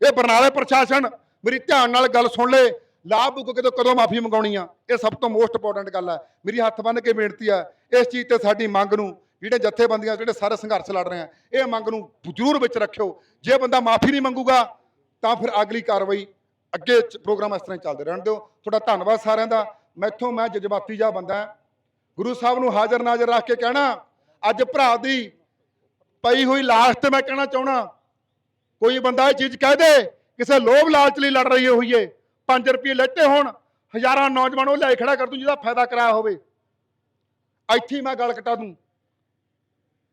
ਇਹ ਬਰਨਾਲੇ ਪ੍ਰਸ਼ਾਸਨ ਮੇਰੀ ਧਿਆਨ ਨਾਲ ਗੱਲ ਸੁਣ ਲੈ, ਲਾਭ ਬੁੱਕ ਕਿਦੋਂ ਕਦੋਂ ਮਾਫੀ ਮੰਗਾਉਣੀ ਆ? ਇਹ ਸਭ ਤੋਂ ਮੋਸਟ ਇੰਪੋਰਟੈਂਟ ਗੱਲ ਹੈ ਮੇਰੀ ਹੱਥ ਬੰਨ੍ਹ ਕੇ ਬੇਨਤੀ ਆ, ਇਸ ਚੀਜ਼ ਤੇ ਸਾਡੀ ਮੰਗ ਨੂੰ ਜਿਹੜੇ ਜਥੇਬੰਦੀਆਂ, ਜਿਹੜੇ ਸਾਰੇ ਸੰਘਰਸ਼ ਲੜ ਰਹੇ ਆ, ਇਹ ਮੰਗ ਨੂੰ ਜ਼ਰੂਰ ਵਿੱਚ ਰੱਖਿਓ। ਜੇ ਬੰਦਾ ਮਾਫੀ ਨਹੀਂ ਮੰਗੂਗਾ, ਤਾਂ ਫਿਰ ਅਗਲੀ ਕਾਰਵਾਈ ਅੱਗੇ ਪ੍ਰੋਗਰਾਮ ਇਸ ਤਰ੍ਹਾਂ ਹੀ ਚੱਲਦੇ ਰਹਿਣ ਦਿਓ। ਤੁਹਾਡਾ ਧੰਨਵਾਦ ਸਾਰਿਆਂ ਦਾ। ਮੈਥੋਂ ਮੈਂ ਜਜ਼ਬਾਤੀ ਜਾ ਬੰਦਾ ਗੁਰੂ ਸਾਹਿਬ ਨੂੰ ਹਾਜ਼ਰ ਨਾਜ਼ਰ ਰੱਖ ਕੇ ਕਹਿਣਾ, ਅੱਜ ਭਰਾ ਦੀ ਪਈ ਹੋਈ ਲਾਸ਼ ਤੇ ਮੈਂ ਕਹਿਣਾ ਚਾਹਣਾ ਕੋਈ ਬੰਦਾ ਇਹ ਚੀਜ਼ ਕਹਿ ਦੇ, ਕਿਸੇ ਲੋਭ ਲਾਲਚ ਲਈ ਲੜ ਰਹੀ ਹੋਈਏ 5 ਰੁਪਏ ਲੈਤੇ ਹੋਣ, ਹਜ਼ਾਰਾਂ ਨੌਜਵਾਨ ਉਹ ਲੈ ਖੜਾ ਕਰ ਦੂੰ ਜਿਹਦਾ ਫਾਇਦਾ ਕਰਾਇਆ ਹੋਵੇ। ਇੱਥੇ ਮੈਂ ਗੱਲ ਕਟਾ ਦੂੰ।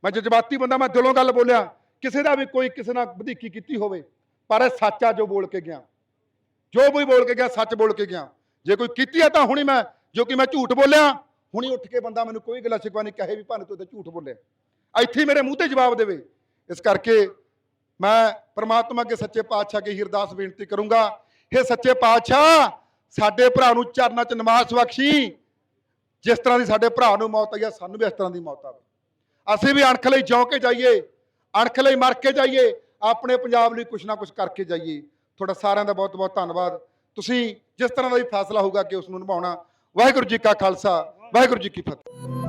ਮੈਂ ਜਜ਼ਬਾਤੀ ਬੰਦਾ, ਮੈਂ ਦਿਲੋਂ ਗੱਲ ਬੋਲਿਆ, ਕਿਸੇ ਦਾ ਵੀ ਕੋਈ ਕਿਸੇ ਨਾਲ ਵਧੀਕੀ ਕੀਤੀ ਹੋਵੇ, ਪਰ ਇਹ ਸੱਚ ਆ ਜੋ ਬੋਲ ਕੇ ਗਿਆ। ਜੋ ਵੀ ਬੋਲ ਕੇ ਗਿਆ, ਸੱਚ ਬੋਲ ਕੇ ਗਿਆ। ਜੇ ਕੋਈ ਕੀਤੀ ਹੈ ਤਾਂ ਹੁਣੀ ਮੈਂ, ਜੋ ਕਿ ਮੈਂ ਝੂਠ ਬੋਲਿਆ, ਹੁਣੀ ਉੱਠ ਕੇ ਬੰਦਾ ਮੈਨੂੰ ਕੋਈ ਗੱਲਾਂ ਸ਼ਿਕਵਾ ਨਹੀਂ, ਕਹੇ ਵੀ ਭਾਵੇਂ ਤੂੰ ਤੇ ਝੂਠ ਬੋਲਿਆ। ਇੱਥੇ ਹੀ ਮੇਰੇ ਮੂੰਹ ਤੇ ਜਵਾਬ ਦੇਵੇ। ਇਸ ਕਰਕੇ ਮੈਂ ਪ੍ਰਮਾਤਮਾ ਅੱਗੇ ਸੱਚੇ ਪਾਤਸ਼ਾਹ ਅੱਗੇ ਹੀ ਅਰਦਾਸ ਬੇਨਤੀ ਕਰੂੰਗਾ ਇਹ ਸੱਚੇ ਪਾਤਸ਼ਾਹ, ਸਾਡੇ ਭਰਾ ਨੂੰ ਚਰਨਾਂ 'ਚ ਨਮਾਜ਼ ਬਖਸ਼ੀ। ਜਿਸ ਤਰ੍ਹਾਂ ਦੀ ਸਾਡੇ ਭਰਾ ਨੂੰ ਮੌਤ ਆਈ ਆ, ਸਾਨੂੰ ਵੀ ਇਸ ਤਰ੍ਹਾਂ ਦੀ ਮੌਤ ਆਵੇ। ਅਸੀਂ ਵੀ ਅਣਖ ਲਈ ਜਿਉਂ ਕੇ ਜਾਈਏ, ਅਣਖ ਲਈ ਮਰ ਕੇ ਜਾਈਏ, ਆਪਣੇ ਪੰਜਾਬ ਲਈ ਕੁਛ ਨਾ ਕੁਛ ਕਰਕੇ ਜਾਈਏ। ਤੁਹਾਡਾ ਸਾਰਿਆਂ ਦਾ ਬਹੁਤ ਬਹੁਤ ਧੰਨਵਾਦ। ਤੁਸੀਂ ਜਿਸ ਤਰ੍ਹਾਂ ਦਾ ਵੀ ਫੈਸਲਾ ਹੋਊਗਾ ਕਿ ਉਸ ਨੂੰ ਨਿਭਾਉਣਾ। ਵਾਹਿਗੁਰੂ ਜੀ ਕਾ ਖਾਲਸਾ, ਵਾਹਿਗੁਰੂ ਜੀ ਕੀ ਫਤਿਹ।